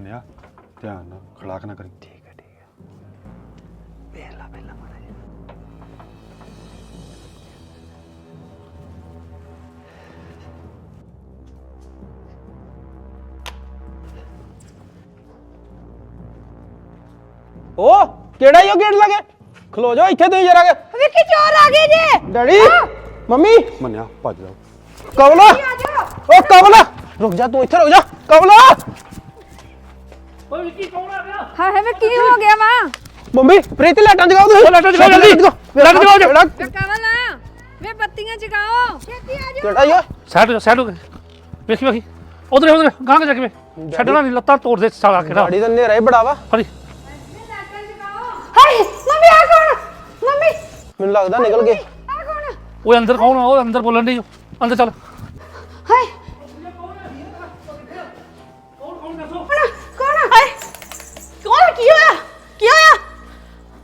ਮੰਨਿਆ ਧਿਆਨ ਨਾਲ ਖੜਾਕ ਨਾ ਕਰੀ। ਠੀਕ ਹੈ ਠੀਕ ਹੈ। ਪਹਿਲਾ ਪਹਿਲਾ ਮਾੜਾ ਓ ਕਿਹੜਾ ਹੀ ਉਹ ਗੇਟ ਲੱਗੇ ਖਲੋ ਜਾਓ ਇੱਥੇ ਤੁਸੀਂ ਜਰਾ ਵਿੱਕੀ ਚੋਰ ਆ ਗਏ ਜੇ। Daddy mummy. ਮੰਨਿਆ ਭੱਜ ਜਾਓ। ਕਵਲਾ ਆ ਜਾ ਓ ਕਵਲਾ ਰੁਕ ਜਾ ਤੂੰ ਇੱਥੇ ਰੁਕ ਜਾ। ਕਵਲਾ ਹਾਂ ਹੈ ਵੇ ਕੀ ਹੋ ਗਿਆ ਵਾ। ਮੰਮੀ ਪ੍ਰੀਤੀ ਲਾਈਟਾਂ ਜਗਾਓ ਤੁਸੀਂ। ਲਾਈਟਾਂ ਜਗਾਓ ਜਲਦੀ। ਲਾਈਟਾਂ ਜਗਾਓ। ਜਿਹੜਾ ਕਵਲ ਵੇ ਬੱਤੀਆਂ ਜਗਾਓ। ਛੇਤੀ ਆ ਜਾ ਕਿਹੜਾ ਆ ਸਾਈਡ ਸਾਈਡ ਹੋ ਗਏ ਵੇਖੀ ਵੇਖੀ। ਉਧਰ ਉਧਰ ਗਾਂ ਕੇ ਜਾ ਕੇ ਵੇ। ਛੱਡਣਾ ਨਹੀਂ ਲੱਤਾਂ ਤੋੜ ਦੇ ਸਾਲਾ ਕਿਹੜਾ। ਗਾੜੀ ਦਾ ਨੇਰਾ ਹੀ ਬੜਾ ਵਾ। ਫੜੀ ਹਾਏ ਮੰਮੀ ਆ ਕੌਣ? ਮੰਮੀ। ਮੈਨੂੰ ਲੱਗਦਾ ਨਿਕਲ ਗਏ। ਆ ਕੌਣ? ਉਹ ਅੰਦਰ ਕੌਣ ਆ? ਉਹ ਅੰਦਰ ਬੋਲਣ ਦੀ ਅੰਦਰ ਚੱਲ। ਹਾਏ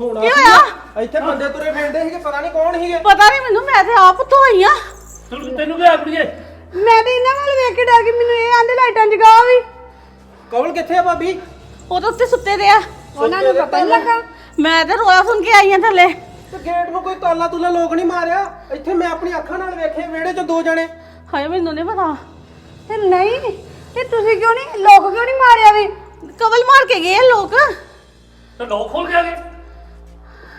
ਹੁਣ ਕੀ ਹੋਇਆ? ਇੱਥੇ ਬੰਦੇ ਤੁਰੇ ਫਿਰਦੇ ਸੀਗੇ ਪਤਾ ਨਹੀਂ ਕੌਣ ਸੀਗੇ। ਪਤਾ ਨਹੀਂ ਮੈਨੂੰ ਮੈਂ ਤੇ ਆਪ ਤੋਂ ਆਈ ਆ। ਤੈਨੂੰ ਤੈਨੂੰ ਕਿਹਾ ਕੁੜੀਏ? ਮੈਂ ਤੇ ਇਹਨਾਂ ਵੱਲ ਵੇਖ ਕੇ ਡਰ ਗਈ ਮੈਨੂੰ ਇਹ ਆਂਦੇ ਲਾਈਟਾਂ ਜਗਾਓ ਵੀ। ਕਵਲ ਕਿੱਥੇ ਆ ਭਾਬੀ? ਉਹ ਤਾਂ ਉੱਤੇ ਸੁੱਤੇ ਦੇ ਆ। ਉਹਨਾਂ ਨੂੰ ਪਤਾ ਨਹੀਂ ਲੱਗਾ। ਮੈਂ ਤੇ ਰੋਇਆ ਸੁਣ ਕੇ ਆਈ ਆ ਥੱਲੇ। ਤੇ ਗੇਟ ਨੂੰ ਕੋਈ ਤਾਲਾ ਤੁਲਾ ਲੋਕ ਨਹੀਂ ਮਾਰਿਆ? ਇੱਥੇ ਮੈਂ ਆਪਣੀ ਅੱਖਾਂ ਨਾਲ ਵੇਖੇ ਵਿਹੜੇ 'ਚ ਦੋ ਜਣੇ। ਹਾਏ ਮੈਨੂੰ ਨਹੀਂ ਪਤਾ। ਤੇ ਨਹੀਂ ਤੇ ਤੁਸੀਂ ਕਿਉਂ ਨਹੀਂ ਲੋਕ ਕਿਉਂ ਨਹੀਂ ਮਾਰਿਆ ਵੀ? ਕਵਲ ਮਾਰ ਕੇ ਗਏ ਆ ਲੋਕ। ਤੇ ਲੋਕ ਖੋਲ ਕੇ ਆ ਗਏ।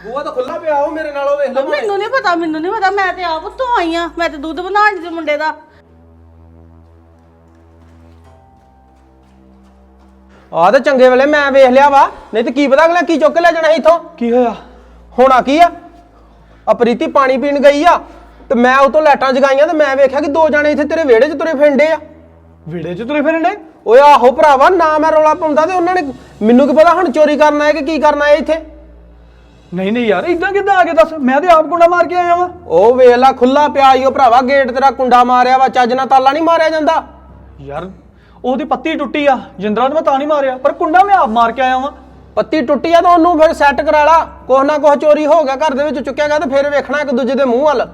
ਬੂਆ ਤਾਂ ਖੁੱਲਾ ਪਿਆ ਉਹ ਮੇਰੇ ਨਾਲ ਉਹ ਵੇਖ ਲਓ ਮੈਨੂੰ ਨਹੀਂ ਪਤਾ ਮੈਨੂੰ ਨਹੀਂ ਪਤਾ ਮੈਂ ਤੇ ਆਪ ਉੱਤੋਂ ਆਈ ਆ। ਮੈਂ ਤੇ ਦੁੱਧ ਬਣਾਉਣ ਦੇ ਮੁੰਡੇ ਦਾ। ਆ ਤਾਂ ਚੰਗੇ ਵੇਲੇ ਮੈਂ ਵੇਖ ਲਿਆ ਵਾ ਨਹੀਂ ਤੇ ਕੀ ਪਤਾ ਅਗਲਾ ਕੀ ਚੁੱਕ ਕੇ ਲੈ ਜਾਣਾ ਸੀ ਇੱਥੋਂ? ਕੀ ਹੋਇਆ? ਹੋਣਾ ਕੀ ਆ? ਆ ਪ੍ਰੀਤੀ ਪਾਣੀ ਪੀਣ ਗਈ ਆ ਤੇ ਮੈਂ ਉਤੋਂ ਲਾਈਟਾਂ ਜਗਾਈਆਂ ਤੇ ਮੈਂ ਵੇਖਿਆ ਕਿ ਦੋ ਜਾਣੇ ਇੱਥੇ ਤੇਰੇ ਵਿਹੜੇ 'ਚ ਤੁਰੇ ਫਿਰਦੇ ਆ। ਵਿਹੜੇ 'ਚ ਤੁਰੇ ਫਿਰਦੇ? ਓਏ ਆਹੋ ਭਰਾਵਾ ਨਾ ਮੈਂ ਰੌਲਾ ਪਾਉਂਦਾ ਤੇ ਉਹਨਾਂ ਨੇ ਮੈਨੂੰ ਕੀ ਪਤਾ ਹੁਣ ਚੋਰੀ ਕਰਨ ਆਏ ਕਿ ਕੀ ਕਰਨ ਆਏ ਇੱਥੇ? ਨਹੀਂ ਨਹੀਂ ਯਾਰ ਇਦਾਂ ਕਿੱਦਾਂ ਆ ਕੇ ਦੱਸ? ਮੈਂ ਤੇ ਆਪ ਗੁੰਡਾ ਮਾਰ ਕੇ ਆਇਆ ਵਾਂ। ਉਹ ਵੇਖ ਲਾ ਖੁੱਲਾ ਪਿਆ ਈ ਉਹ ਭਰਾਵਾ ਗੇਟ ਤੇਰਾ ਕੁੰਡਾ ਮਾਰਿਆ ਵਾ ਚੱਜ ਨਾਲ ਤਾਲਾ ਨਹੀਂ ਮਾਰਿਆ ਜਾਂਦਾ। ਯਾਰ ਉਹਦੀ ਪੱਤੀ ਟੁੱਟੀ ਆ ਜਿੰਦਰਾ ਨੂੰ ਮੈਂ ਤਾਂ ਨਹੀਂ ਮਾਰਿਆ ਪਰ ਕੁੰਡਾ ਮੈਂ ਆਪ ਮਾਰ ਕੇ ਆਇਆ ਵਾਂ। ਪੱਤੀ ਟੁੱਟੀ ਆ ਤਾਂ ਉਹਨੂੰ ਫਿਰ ਸੈੱਟ ਕਰਾ ਲਾ ਕੁਛ ਨਾ ਕੁਛ ਚੋਰੀ ਹੋ ਗਿਆ ਘਰ ਦੇ ਵਿੱਚ ਚੁੱਕਿਆ ਗਿਆ ਤੇ ਫਿਰ ਵੇਖਣਾ ਇੱਕ ਦੂਜੇ ਦੇ ਮੂੰਹ ਵੱਲ।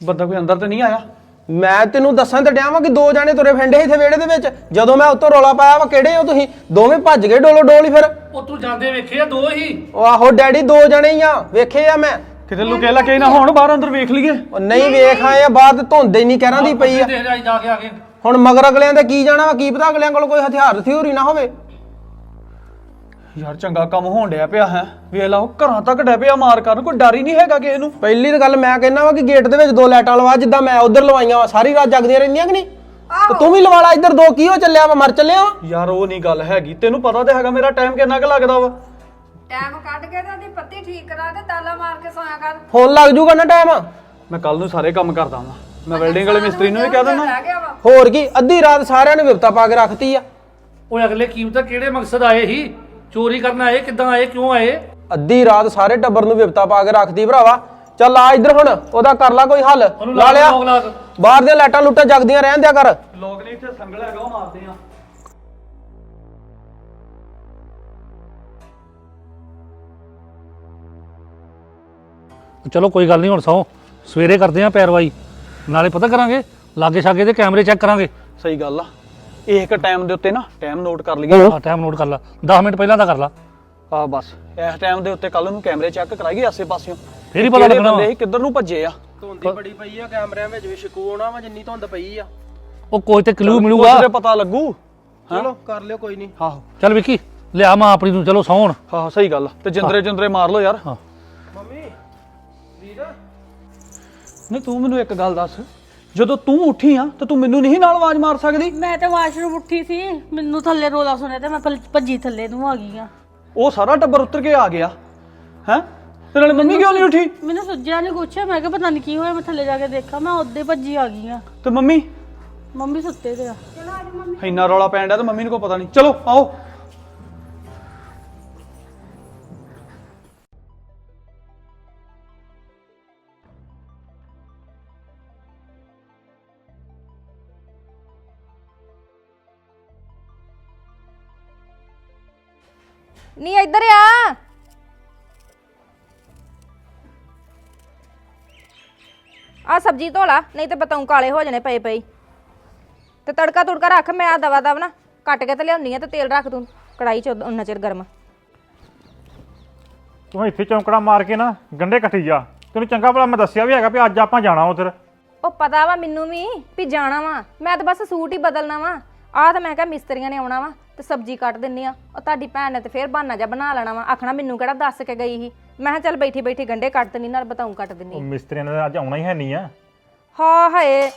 ਬੰਦਾ ਕੋਈ ਅੰਦਰ ਤੇ ਨਹੀਂ ਆਇਆ? ਮੈਂ ਤੈਨੂੰ ਦੱਸਾਂ ਤੇ ਡਿਆ ਵਾਂ ਕਿ ਦੋ ਜਾਣੇ ਤੁਰੇ ਸੀ ਇੱਥੇ ਵਿਹੜੇ ਦੇ ਵਿੱਚ। ਜਦੋਂ ਮੈਂ ਉੱਤੋਂ ਰੌਲਾ ਪਾਇਆ ਵਾ ਕਿਹੜੇ ਹੋ ਤੁਸੀਂ? ਦੋਵੇਂ ਭੱਜ ਗਏ ਡੋਲੋ ਡੋਲ ਹੀ ਫਿਰ। ਉਹ ਤੂੰ ਜਾਂਦੇ ਵੇਖੇ ਆ ਦੋ ਹੀ। ਉਹ ਆਹੋ ਡੈਡੀ ਦੋ ਜਣੇ ਹੀ ਆ ਵੇਖੇ ਆ ਮੈਂ। ਕਿਤੇ ਲੁਕੇ ਲਕੇ ਨਾ ਹੋਣ ਬਾਹਰ ਅੰਦਰ ਵੇਖ ਲਈਏ। ਉਹ ਨਹੀਂ ਵੇਖ ਆਏ ਆ ਬਾਅਦ ਧੁੰਦ ਨਹੀਂ ਕਹਿਰਾਂ ਦੀ ਪਈ ਆ। ਦੇਖ ਰਿਹਾ ਜਾ ਕੇ ਆ ਕੇ ਹੁਣ ਮਗਰ ਅਗਲਿਆਂ ਦੇ ਕੀ ਜਾਣਾ ਵਾ ਕੀ ਪਤਾ ਅਗਲਿਆਂ ਕੋਲ ਕੋਈ ਹਥਿਆਰ ਥਿਉਰੀ ਨਾ ਹੋਵੇ। ਯਾਰ ਚੰਗਾ ਕੰਮ ਹੋਣ ਡਿਆ ਪਿਆ ਹੈ। ਵੇਖ ਲਾ ਉਹ ਘਰਾਂ ਤੱਕ ਡੈ ਪਿਆ ਮਾਰ ਕਰਨ ਕੋਈ ਡਰ ਹੀ ਨਹੀਂ ਹੈਗਾ ਕਿਸੇ ਨੂੰ। ਪਹਿਲੀ ਤਾਂ ਗੱਲ ਮੈਂ ਕਹਿੰਦਾ ਵਾ ਕਿ ਗੇਟ ਦੇ ਵਿੱਚ ਦੋ ਲਾਈਟਾਂ ਲਵਾ ਜਿੱਦਾਂ ਮੈਂ ਉਧਰ ਲਵਾਈਆਂ ਵਾ ਸਾਰੀ ਰਾਤ ਜਗਦੀਆਂ ਰਹਿੰਦੀਆਂ ਕਿ ਨਹੀਂ? ਤੇ ਤੂੰ ਵੀ ਲਵਾ ਲਾ ਇੱਧਰ ਦੋ ਕੀ ਹੋ ਚੱਲਿਆ ਵਾ ਮਰ ਚੱਲਿਆ ਵਾ? ਯਾਰ ਉਹ ਨਹੀਂ ਗੱਲ ਹੈਗੀ ਤੈਨੂੰ ਪਤਾ ਤੇ ਹੈਗਾ ਮੇਰਾ ਟਾਈਮ ਕਿੰਨਾ ਕੁ ਲੱਗਦਾ ਵਾ। ਟਾਈਮ ਕੱਢ ਕੇ ਤੇ ਉਹਦੀ ਪੱਤੀ ਠੀਕ ਕਰਾ ਤੇ ਤਾਲਾ ਮਾਰ ਕੇ ਸੋਇਆ ਕਰ। ਹੁਣ ਲੱਗ ਜੂਗਾ ਨਾ ਟਾਈਮ ਮੈਂ ਕੱਲ ਨੂੰ ਸਾਰੇ ਕੰਮ ਕਰਦਾ ਵਾਂ। ਮੈਂ ਵੈਲਡਿੰਗ ਵਾਲੇ ਮਿਸਤਰੀ ਨੂੰ ਵੀ ਕਹਿ ਦਿੰਦਾ। ਰਹਿ ਗਿਆ ਵਾ। ਹੋਰ ਕੀ ਅੱਧੀ ਰਾਤ ਸਾਰਿਆਂ ਨੇ ਵਿਪਤਾ ਪਾ ਕੇ ਰੱਖਤੀ ਆ। ਉਹ ਅਗਲੇ ਕੀਮਤ ਕਿਹੜੇ ਮਕਸਦ ਆਏ ਸੀ? ਚੋਰੀ ਕਰਨ ਆਏ ਕਿੱਦਾਂ ਆਏ ਕਿਉਂ ਆਏ? ਅੱਧੀ ਰਾਤ ਸਾਰੇ ਟੱਬਰ ਨੂੰ ਵਿਪਤਾ ਪਾ ਕੇ ਰੱਖਤੀ ਭਰਾਵਾ। ਚੱਲ ਆ ਇੱਧਰ ਹੁਣ ਉਹਦਾ ਕਰ ਲਾ ਕੋਈ ਹੱਲ। ਉਹਨੂੰ ਲਾ ਲਿਆ। ਲੋਕ ਲਾ ਕੇ। ਬਾਹਰ ਦੀਆਂ ਲਾਈਟਾਂ ਲੁੱਟਾਂ ਜਗਦੀਆਂ ਰਹਿਣ ਦਿਆ ਕਰ। ਲੋਕ ਨੇ ਇੱਥੇ ਸੰਗਲ ਹੈਗਾ ਉਹ ਮਾਰਦੇ ਆ। ਚਲੋ ਕੋਈ ਗੱਲ ਨਹੀਂ ਹੁਣ ਸੌ। ਸਵੇਰੇ ਕਰਦੇ ਆ ਪੈਰਵਾਈ। ਨਾਲੇ ਪਤਾ ਕਰਾਂਗੇ ਲਾਗੇ ਛਾਗੇ ਦੇ ਕੈਮਰੇ ਚੈੱਕ ਕਰਾਂਗੇ। ਸਹੀ ਗੱਲ ਆ। ਇੱਕ ਟਾਈਮ ਦੇ ਉੱਤੇ ਨਾ ਟਾਈਮ ਨੋਟ ਕਰ ਲਈਏ। ਆ ਟਾਈਮ ਨੋਟ ਕਰ ਲਾ। 10 ਮਿੰਟ ਪਹਿਲਾਂ ਦਾ ਕਰ ਲਾ। ਆ ਬਸ। ਇਸ ਟਾਈਮ ਦੇ ਉੱਤੇ ਕੱਲ ਨੂੰ ਕੈਮਰੇ ਚੈੱਕ ਕਰਾਈਏ ਆਸੇ ਪਾਸਿਓਂ। ਫੇਰ ਹੀ ਪਤਾ ਲੱਗਣਾ। ਬੰਦੇ ਕਿੱਧਰ ਨੂੰ ਭੱਜੇ ਆ। ਧੁੰਦੀ ਬੜੀ ਪਈ ਆ ਕੈਮਰਿਆਂ ਵਿੱਚ ਵੀ ਸ਼ਿਕੂ ਆਉਣਾ ਵਾ ਜਿੰਨੀ ਧੁੰਦ ਪਈ ਆ। ਉਹ ਕੋਈ ਤੇ ਕਲੂ ਮਿਲੂਗਾ। ਤੇ ਪਤਾ ਲੱਗੂ। ਚਲੋ ਕਰ ਲਿਓ ਕੋਈ ਨਹੀਂ। ਆਹੋ ਚੱਲ ਵਿੱਕੀ ਲਿਆ ਮਾਂ ਆਪਣੀ ਨੂੰ ਚਲੋ ਸੌਣ। ਆਹੋ ਸਹੀ ਗੱਲ ਆ। ਤੇ ਜਿੰਦਰੇ ਜਿੰਦਰੇ ਮਾਰ ਲਓ ਯਾਰ। ਹਾਂ। ਮੰਮੀ ਵੀਰ। ਨਹੀਂ ਤੂੰ ਮੈਨੂੰ ਇੱਕ ਗੱਲ ਦੱਸ। ਜਦੋਂ ਤੂੰ ਉੱਠੀ ਆ ਤਾਂ ਤੂੰ ਮੈਨੂੰ ਨਹੀਂ ਨਾਲ ਆਵਾਜ਼ ਮਾਰ ਸਕਦੀ। ਮੈਂ ਤੇ ਵਾਸ਼ਰੂਮ ਉੱਠੀ ਸੀ। ਮੈਨੂੰ ਥੱਲੇ ਰੋਲਾ ਸੁਣਿਆ ਤੇ ਮੈਂ ਭੱਜ- ਭੱਜੀ ਥੱਲੇ ਨੂੰ ਆ ਗਈ ਆ। ਉਹ ਸਾਰਾ ਟੱਬਰ ਉੱਤਰ ਕੇ ਆ ਗਿਆ। ਹੈ? ਤੇ ਨਾਲੇ ਮੰਮੀ ਕਿਉਂ ਨਹੀਂ ਉੱਠੀ? ਮੈਨੂੰ ਸੁੱਜਿਆ ਨਹੀਂ ਕੁਛ। ਮੈਂ ਕਿਹਾ ਪਤਾ ਨਹੀਂ ਕੀ ਹੋਇਆ ਮੈਂ ਥੱਲੇ ਜਾ ਕੇ ਦੇਖਾਂ। ਮੈਂ ਉੱਦੇ ਭੱਜੀ ਆ ਗਈ ਆ। ਤੇ ਮੰਮੀ? ਮੰਮੀ ਸੁੱਤੇ ਤੇ ਆ। ਇੰਨਾ ਰੌਲਾ ਪੈਣ ਡਿਆ ਤੇ ਮੰਮੀ ਨੂੰ ਕੋਈ ਪਤਾ ਨਹੀਂ ਚਲੋ ਆਓ। ਨਹੀਂ ਇੱਧਰ ਆ। ਆ ਸਬਜ਼ੀ ਧੋਲਾ ਨਹੀਂ ਤੇ ਬਤਾਉ ਕਾਲੇ ਹੋ ਜਾਣੇ ਪਏ ਪਈ ਤੇ ਤੜਕਾ ਤੁੜਕਾ ਰੱਖ ਮੈਂ ਆ ਦਵਾ ਦਵ ਨਾ ਕੱਟ ਕੇ ਤੇ ਲਿਆਉਣੀ ਆ ਤੇ ਤੇਲ ਰੱਖ ਤੂੰ ਕੜਾਈ 'ਚ ਉਹਨਾਂ ਚਿਰ ਗਰਮ। ਤੂੰ ਇੱਥੇ ਚੌਂਕੜਾ ਮਾਰ ਕੇ ਨਾ ਗੰਡੇ ਕੱਟੀ ਜਾ। ਤੈਨੂੰ ਚੰਗਾ ਭਲਾ ਮੈਂ ਦੱਸਿਆ ਵੀ ਹੈਗਾ ਵੀ ਅੱਜ ਆਪਾਂ ਜਾਣਾ ਉਧਰ। ਉਹ ਪਤਾ ਵਾ ਮੈਨੂੰ ਵੀ ਵੀ ਜਾਣਾ ਵਾ। ਮੈਂ ਤਾਂ ਬਸ ਸੂਟ ਹੀ ਬਦਲਣਾ ਵਾ। ਆਹ ਤਾਂ ਮੈਂ ਕਿਹਾ ਮਿਸਤਰੀਆਂ ਨੇ ਆਉਣਾ ਵਾ ਤੇ ਸਬਜ਼ੀ ਕੱਟ ਦਿੰਨੀ ਆ। ਉਹ ਤੁਹਾਡੀ ਭੈਣ ਨੇ ਤੇ ਫੇਰ ਬਹਾਨਾ ਜਾ ਬਣਾ ਲੈਣਾ ਵਾ। ਆਖਣਾ ਮੈਨੂੰ ਕਿਹੜਾ ਦੱਸ ਕੇ ਗਈ ਸੀ। ਮੈਂ ਕਿਹਾ ਚੱਲ ਬੈਠੀ ਬੈਠੀ ਗੰਡੇ ਕੱਟ ਦਿੰਨੀ ਨਾਲ ਬਤਾਉਂ ਕੱਟ ਉਹ ਦਿੰਨੀ ਮਿਸਤਰੀਆਂ ਨੇ ਅੱਜ ਆਉਣਾ ਹੀ ਹੈ ਨਹੀਂ ਆ। ਹਾਂ ਹਾਏ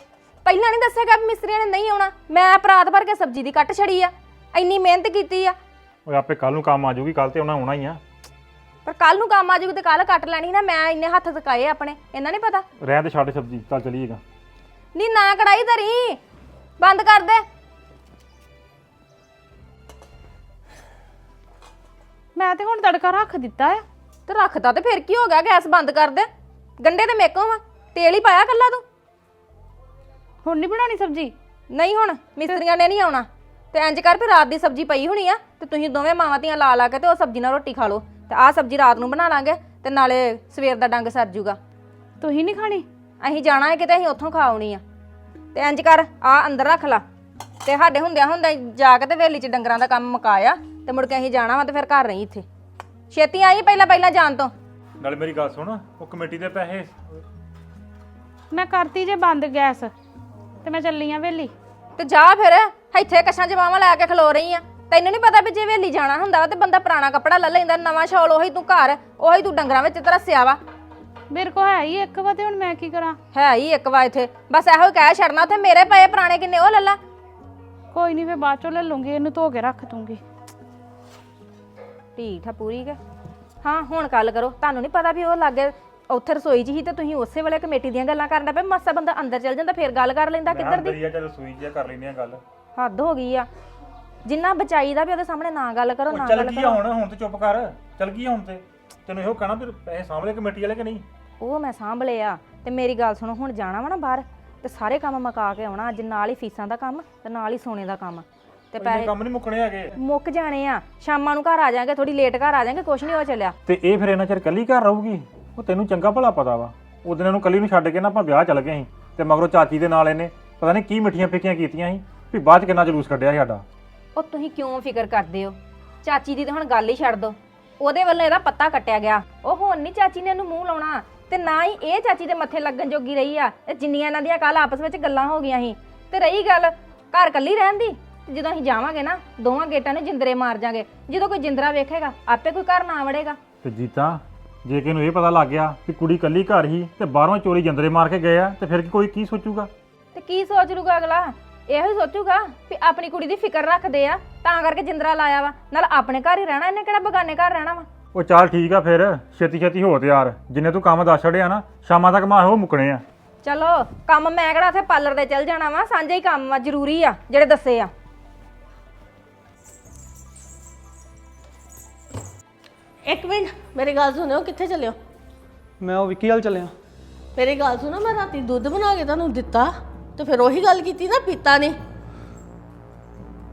ਪਹਿਲਾਂ ਨਹੀਂ ਦੱਸਿਆਗਾ ਵੀ ਮਿਸਤਰੀਆਂ ਨੇ ਨਹੀਂ ਆਉਣਾ। ਮੈਂ ਪਰਾਤ ਭਰ ਕੇ ਸਬਜ਼ੀ ਦੀ ਕੱਟ ਛੜੀ ਆ। ਇੰਨੀ ਮਿਹਨਤ ਕੀਤੀ ਆ। ਉਹ ਆਪੇ ਕੱਲ ਨੂੰ ਕੰਮ ਆ ਜਾਊਗੀ ਕੱਲ ਤੇ ਉਹਨਾਂ ਆਉਣਾ ਹੀ ਆ। ਪਰ ਕੱਲ ਨੂੰ ਕੰਮ ਆ ਜਾਊਗੀ ਤੇ ਕੱਲ ਕੱਟ ਲੈਣੀ ਨਾ ਮੈਂ ਇੰਨੇ ਹੱਥ ਥਕਾਏ ਆਪਣੇ। ਇਹਨਾਂ ਨਹੀਂ ਪਤਾ? ਰਹਿਣ ਤੇ ਛੱਡ ਸਬਜ਼ੀ ਚੱਲ ਚਲੀਏਗਾ ਨੀ ਨਾ ਕੜਾਈ ਧਰੀ। ਬੰਦ ਕਰ ਦੇ। ਮੈਂ ਤੇ ਹੁਣ ਤੜਕਾ ਰੱਖ ਦਿੱਤਾ ਆ। ਤੇ ਰੱਖਤਾ ਤੇ ਫਿਰ ਕੀ ਹੋ ਗਿਆ? ਗੈਸ ਬੰਦ ਕਰ ਦੇ। ਗੰਡੇ ਤੇ ਮੇਕੋ ਵਾ। ਤੇਲ ਹੀ ਪਾਇਆ ਕੱਲਾ ਤੂੰ? ਹੁਣ ਨਹੀਂ ਬਣਾਉਣੀ ਸਬਜ਼ੀ? ਨਹੀਂ ਹੁਣ ਮਿਸਤਰੀਆਂ ਨੇ ਨਹੀਂ ਆਉਣਾ। ਤੇ ਇੰਜ ਕਰ ਫਿਰ ਰਾਤ ਦੀ ਸਬਜ਼ੀ ਪਈ ਹੋਣੀ ਆ ਤੇ ਤੁਸੀਂ ਦੋਵੇਂ ਮਾਵਾਂ ਧੀਆਂ ਲਾ ਲਾ ਕੇ ਤੇ ਉਹ ਸਬਜ਼ੀ ਨਾਲ ਰੋਟੀ ਖਾ ਲਓ। ਤੇ ਆਹ ਸਬਜ਼ੀ ਰਾਤ ਨੂੰ ਬਣਾ ਲਾਂਗੇ ਤੇ ਨਾਲੇ ਸਵੇਰ ਦਾ ਡੰਗ ਸਰ ਜੂਗਾ। ਤੁਸੀਂ ਨਹੀਂ ਖਾਣੀ? ਅਸੀਂ ਜਾਣਾ ਹੈ ਕਿਤੇ ਅਸੀਂ ਉੱਥੋਂ ਖਾ ਆਉਣੀ ਆ। ਤੇ ਇੰਜ ਕਰ ਆ ਅੰਦਰ ਰੱਖ ਲਾ। ਤੇ ਸਾਡੇ ਹੁੰਦਿਆਂ ਹੁੰਦਿਆਂ ਜਾ ਕੇ ਤੇ ਵੇਲੀ ਚ ਡੰਗਰਾਂ ਦਾ ਕੰਮ ਮੁਕਾਇਆ। ਤੇ ਮੁੜ ਕੇ ਅਸੀਂ ਜਾਣਾ ਵਾ ਤੇ ਫਿਰ ਘਰ ਰਹੀ ਇੱਥੇ। ਛੇਤੀ ਆਈ ਪਹਿਲਾਂ ਪਹਿਲਾਂ ਜਾਣ ਤੋਂ। ਨਾਲ ਮੇਰੀ ਗੱਲ ਸੁਣ ਉਹ ਕਮੇਟੀ ਦੇ ਪੈਸੇ। ਮੈਂ ਕਰਤੀ ਜੇ ਬੰਦ ਗੈਸ ਤੇ ਮੈਂ ਚੱਲੀ ਆ ਵੇਲੀ। ਤੇ ਜਾ ਫਿਰ ਇੱਥੇ ਕਸ਼ਾਂ ਜਵਾਵਾਂ ਲੈ ਕੇ ਖਲੋ ਰਹੀ ਆ। ਤੈਨੂੰ ਨਹੀਂ ਪਤਾ ਵੀ ਜੇ ਵੇਲੀ ਜਾਣਾ ਹੁੰਦਾ ਵਾ ਤੇ ਬੰਦਾ ਪੁਰਾਣਾ ਕੱਪੜਾ ਲੈ ਲੈਂਦਾ ਨਵਾਂ ਸ਼ਾਲ ਉਹੀ ਤੂੰ ਘਰ ਉਹੀ ਤੂੰ ਡੰਗਰਾਂ ਵਿੱਚ ਤਰਸਿਆ ਵਾ। ਮੇਰੇ ਕੋ ਹੈ ਹੀ ਇੱਕ ਵਾ ਤੇ ਹੁਣ ਮੈਂ ਕੀ ਕਰਾਂ? ਹੈ ਹੀ ਇੱਕ ਵਾ ਇੱਥੇ। ਬਸ ਇਹੋ ਹੀ ਕਹਿ ਛੱਡਣਾ ਉੱਥੇ ਮੇਰੇ ਪਏ ਪੁਰਾਣੇ ਕਿੰਨੇ ਉਹ ਲੱਲਾ ਕੋਈ ਨਹੀਂ ਫੇ ਬਾਅਦ ਚੋਂ ਲੈ ਲੂੰਗੀ ਇਹਨੂੰ ਧੋ ਕੇ ਰੱਖ ਦੂੰਗੀ। ਢੀਠ ਆ ਪੂਰੀ ਕੇ। ਹਾਂ ਹੁਣ ਗੱਲ ਕਰੋ ਤੁਹਾਨੂੰ ਨਹੀਂ ਪਤਾ ਵੀ ਉਹ ਲੱਗੇ ਉੱਥੇ ਰਸੋਈ 'ਚ ਹੀ ਤੇ ਤੁਸੀਂ ਉਸੇ ਵੇਲੇ ਕਮੇਟੀ ਦੀਆਂ ਗੱਲਾਂ ਕਰਨ ਲੱਗ ਪਏ ਮਾਸਾ ਬੰਦਾ ਅੰਦਰ ਚੱਲ ਜਾਂਦਾ ਫੇਰ ਗੱਲ ਕਰ ਲੈਂਦਾ ਕਿੱਧਰ ਦੀ। ਦਰੀਆ ਚੱਲ ਸੂਈ ਜਿਆ ਕਰ ਲੈਂਦੇ ਆ ਗੱਲ। ਹੱਦ ਹੋ ਗਈ ਆ। ਜਿੰਨਾ ਬਚਾਈ ਦਾ ਵੀ ਉਹਦੇ ਸਾਹਮਣੇ ਨਾ ਗੱਲ ਕਰੋ ਨਾ ਚੱਲ ਗੱਲ ਆ ਹੁਣ ਹੁਣ ਤੇ ਚੁੱਪ ਕਰ। ਚੱਲ ਆ ਹੁਣ ਤੇ? ਤੈਨੂੰ ਇਹੋ ਕਹਿਣਾ ਵੀ ਪੈਸੇ ਸਾਂਭਲੇ ਕਮੇਟੀ ਵਾਲੇ ਕਿ ਨਹੀਂ? ਉਹ ਮੈਂ ਸਾਂਭਲੇ ਆ ਤੇ ਮੇਰੀ ਗੱਲ ਸੁਣੋ ਹੁਣ ਜਾਣਾ ਵਾ ਨਾ ਬਾਹਰ ਤੇ ਸਾਰੇ ਕੰਮ ਮੁਕਾ ਕੇ ਆਉਣਾ ਅੱਜ ਨਾਲ ਹੀ ਫੀਸਾਂ ਦਾ ਕੰਮ ਤੇ ਨਾਲ ਹੀ ਸੋਨੇ ਦਾ ਕੰਮ। ਤੇ ਇੰਨੇ ਪੈਸੇ ਕੰਮ ਨਹੀਂ ਮੁੱਕਣੇ ਹੈਗੇ। ਮੁੱਕ ਜਾਣੇ ਆ। ਸ਼ਾਮਾਂ ਨੂੰ ਘਰ ਆ ਜਾਾਂਗੇ ਥੋੜੀ ਲੇਟ ਘਰ ਆ ਜਾਾਂਗੇ ਕੁਛ ਨਹੀਂ ਹੋ ਚੱਲਿਆ। ਤੇ ਇਹ ਫਿਰ ਇਹਨਾਂ ਚਿਰ ਕੱਲੀ ਘਰ ਰਹੂਗੀ? ਉਹ ਤੈਨੂੰ ਚੰਗਾ ਭਲਾ ਪਤਾ ਵਾ। ਉਹਦੇ ਨੂੰ ਕੱਲੀ ਨੂੰ ਛੱਡ ਕੇ ਨਾ ਆਪਾਂ ਵਿਆਹ ਚੱਲ ਗਏ ਸੀ। ਤੇ ਮਗਰੋਂ ਚਾਚੀ ਦੇ ਨਾਲ ਇਹਨੇ ਪਤਾ ਨਹੀਂ ਕੀ ਮਿੱਠੀਆਂ ਫਿੱਕੀਆਂ ਕੀਤੀਆਂ ਸੀ ਵੀ ਬਾਅਦ ਚ ਕਿੰਨਾ ਜਲੂਸ ਕੱਢਿਆ ਸੀ ਸਾਡਾ। ਉਹ ਤੁਸੀਂ ਕਿਉਂ ਫਿਕਰ ਕਰਦੇ ਹੋ? ਚਾਚੀ ਦੀ ਤਾਂ ਹੁਣ ਗੱਲ ਹੀ ਛੱਡ ਦੋ। ਉਹਦੇ ਵੱਲੋਂ ਇਹਦਾ ਪੱਤਾ ਕੱਟਿਆ ਗਿਆ। ਉਹ ਹੁਣ ਨਹੀਂ ਚਾਚੀ ਨੇ ਇਹਨੂੰ ਮੂੰਹ ਲਾਉਣਾ। ਤੇ ਨਾ ਹੀ ਇਹ ਚਾਚੀ ਦੇ ਮੱਥੇ ਲੱਗਣ ਜੋਗੀ ਰਹੀ ਆ। ਇਹ ਜਿੰਨੀਆਂ ਇਹਨਾਂ ਦੀਆਂ ਕੱਲ ਆਪਸ ਵਿੱਚ ਗੱਲਾਂ ਹੋ ਗਈਆਂ ਸੀ। ਤੇ ਰਹੀ ਗੱਲ ਘਰ ਕੱਲੀ ਰਹਿਣ ਦੀ? ਤੇ ਜਦੋਂ ਅਸੀਂ ਜਾਵਾਂਗੇ ਨਾ ਦੋਵਾਂ ਗੇਟਾਂ ਨੂੰ ਜਿੰਦਰੇ ਮਾਰ ਜਾਾਂਗੇ। ਜਦੋਂ ਕੋਈ ਜਿੰਦਰਾ ਵੇਖੇਗਾ ਆਪੇ ਕੋਈ ਘਰ ਨਾ ਵੜੇਗਾ। ਤੇ ਜੀਤਾ ਜੇ ਕਿ ਨੂੰ ਇਹ ਪਤਾ ਲੱਗ ਗਿਆ ਕਿ ਕੁੜੀ ਕੱਲੀ ਘਰ ਹੀ ਤੇ ਬਾਹਰੋਂ ਚੋਰੀ ਜੰਦਰੇ ਮਾਰ ਕੇ ਗਏ ਆ ਤੇ ਫਿਰ ਕੋਈ ਕੀ ਸੋਚੂਗਾ? ਤੇ ਕੀ ਸੋਚ ਲੂਗਾ ਅਗਲਾ? ਇਹੋ ਹੀ ਸੋਚੂਗਾ ਵੀ ਆਪਣੀ ਕੁੜੀ ਦੀ ਫਿਕਰ ਰੱਖਦੇ ਆ ਤਾਂ ਕਰਕੇ ਜਿੰਦਰਾ ਲਾਇਆ ਵਾ। ਨਾਲ ਆਪਣੇ ਘਰ ਹੀ ਰਹਿਣਾ ਇਹਨੇ ਕਿਹੜਾ ਬਗਾਨੇ ਘਰ ਰਹਿਣਾ ਵਾ? ਉਹ ਚੱਲ ਠੀਕ ਆ ਫਿਰ ਛੇਤੀ ਛੇਤੀ ਹੋ ਤਿਆਰ। ਜਿੰਨੇ ਤੂੰ ਕੰਮ ਦੱਸ ਛੜਿਆ ਨਾ ਸ਼ਾਮਾਂ ਤੱਕ ਮੈਂ ਉਹ ਮੁੱਕਣੇ ਆ। ਚਲੋ ਕੰਮ ਮੈਂ ਕਿਹੜਾ ਉੱਥੇ ਪਾਰਲਰ ਦੇ ਚੱਲ ਜਾਣਾ ਵਾ ਸਾਂਝਾ ਹੀ ਕੰਮ ਵਾ ਜ਼ਰੂਰੀ ਆ ਜਿਹੜੇ ਦੱਸੇ ਆ। ਇੱਕ ਮਿੰਟ ਮੇਰੀ ਗੱਲ ਸੁਣਿਓ ਕਿੱਥੇ ਚੱਲਿਓ? ਮੈਂ ਉਹ ਵਿੱਕੀ ਹਾਲ ਚੱਲਿਆ। ਮੇਰੀ ਗੱਲ ਸੁਣੋ ਮੈਂ ਰਾਤੀ ਦੁੱਧ ਬਣਾ ਕੇ ਤੁਹਾਨੂੰ ਦਿੱਤਾ ਤੇ ਫਿਰ ਉਹੀ ਗੱਲ ਕੀਤੀ ਨਾ ਪੀਤਾ ਨੇ।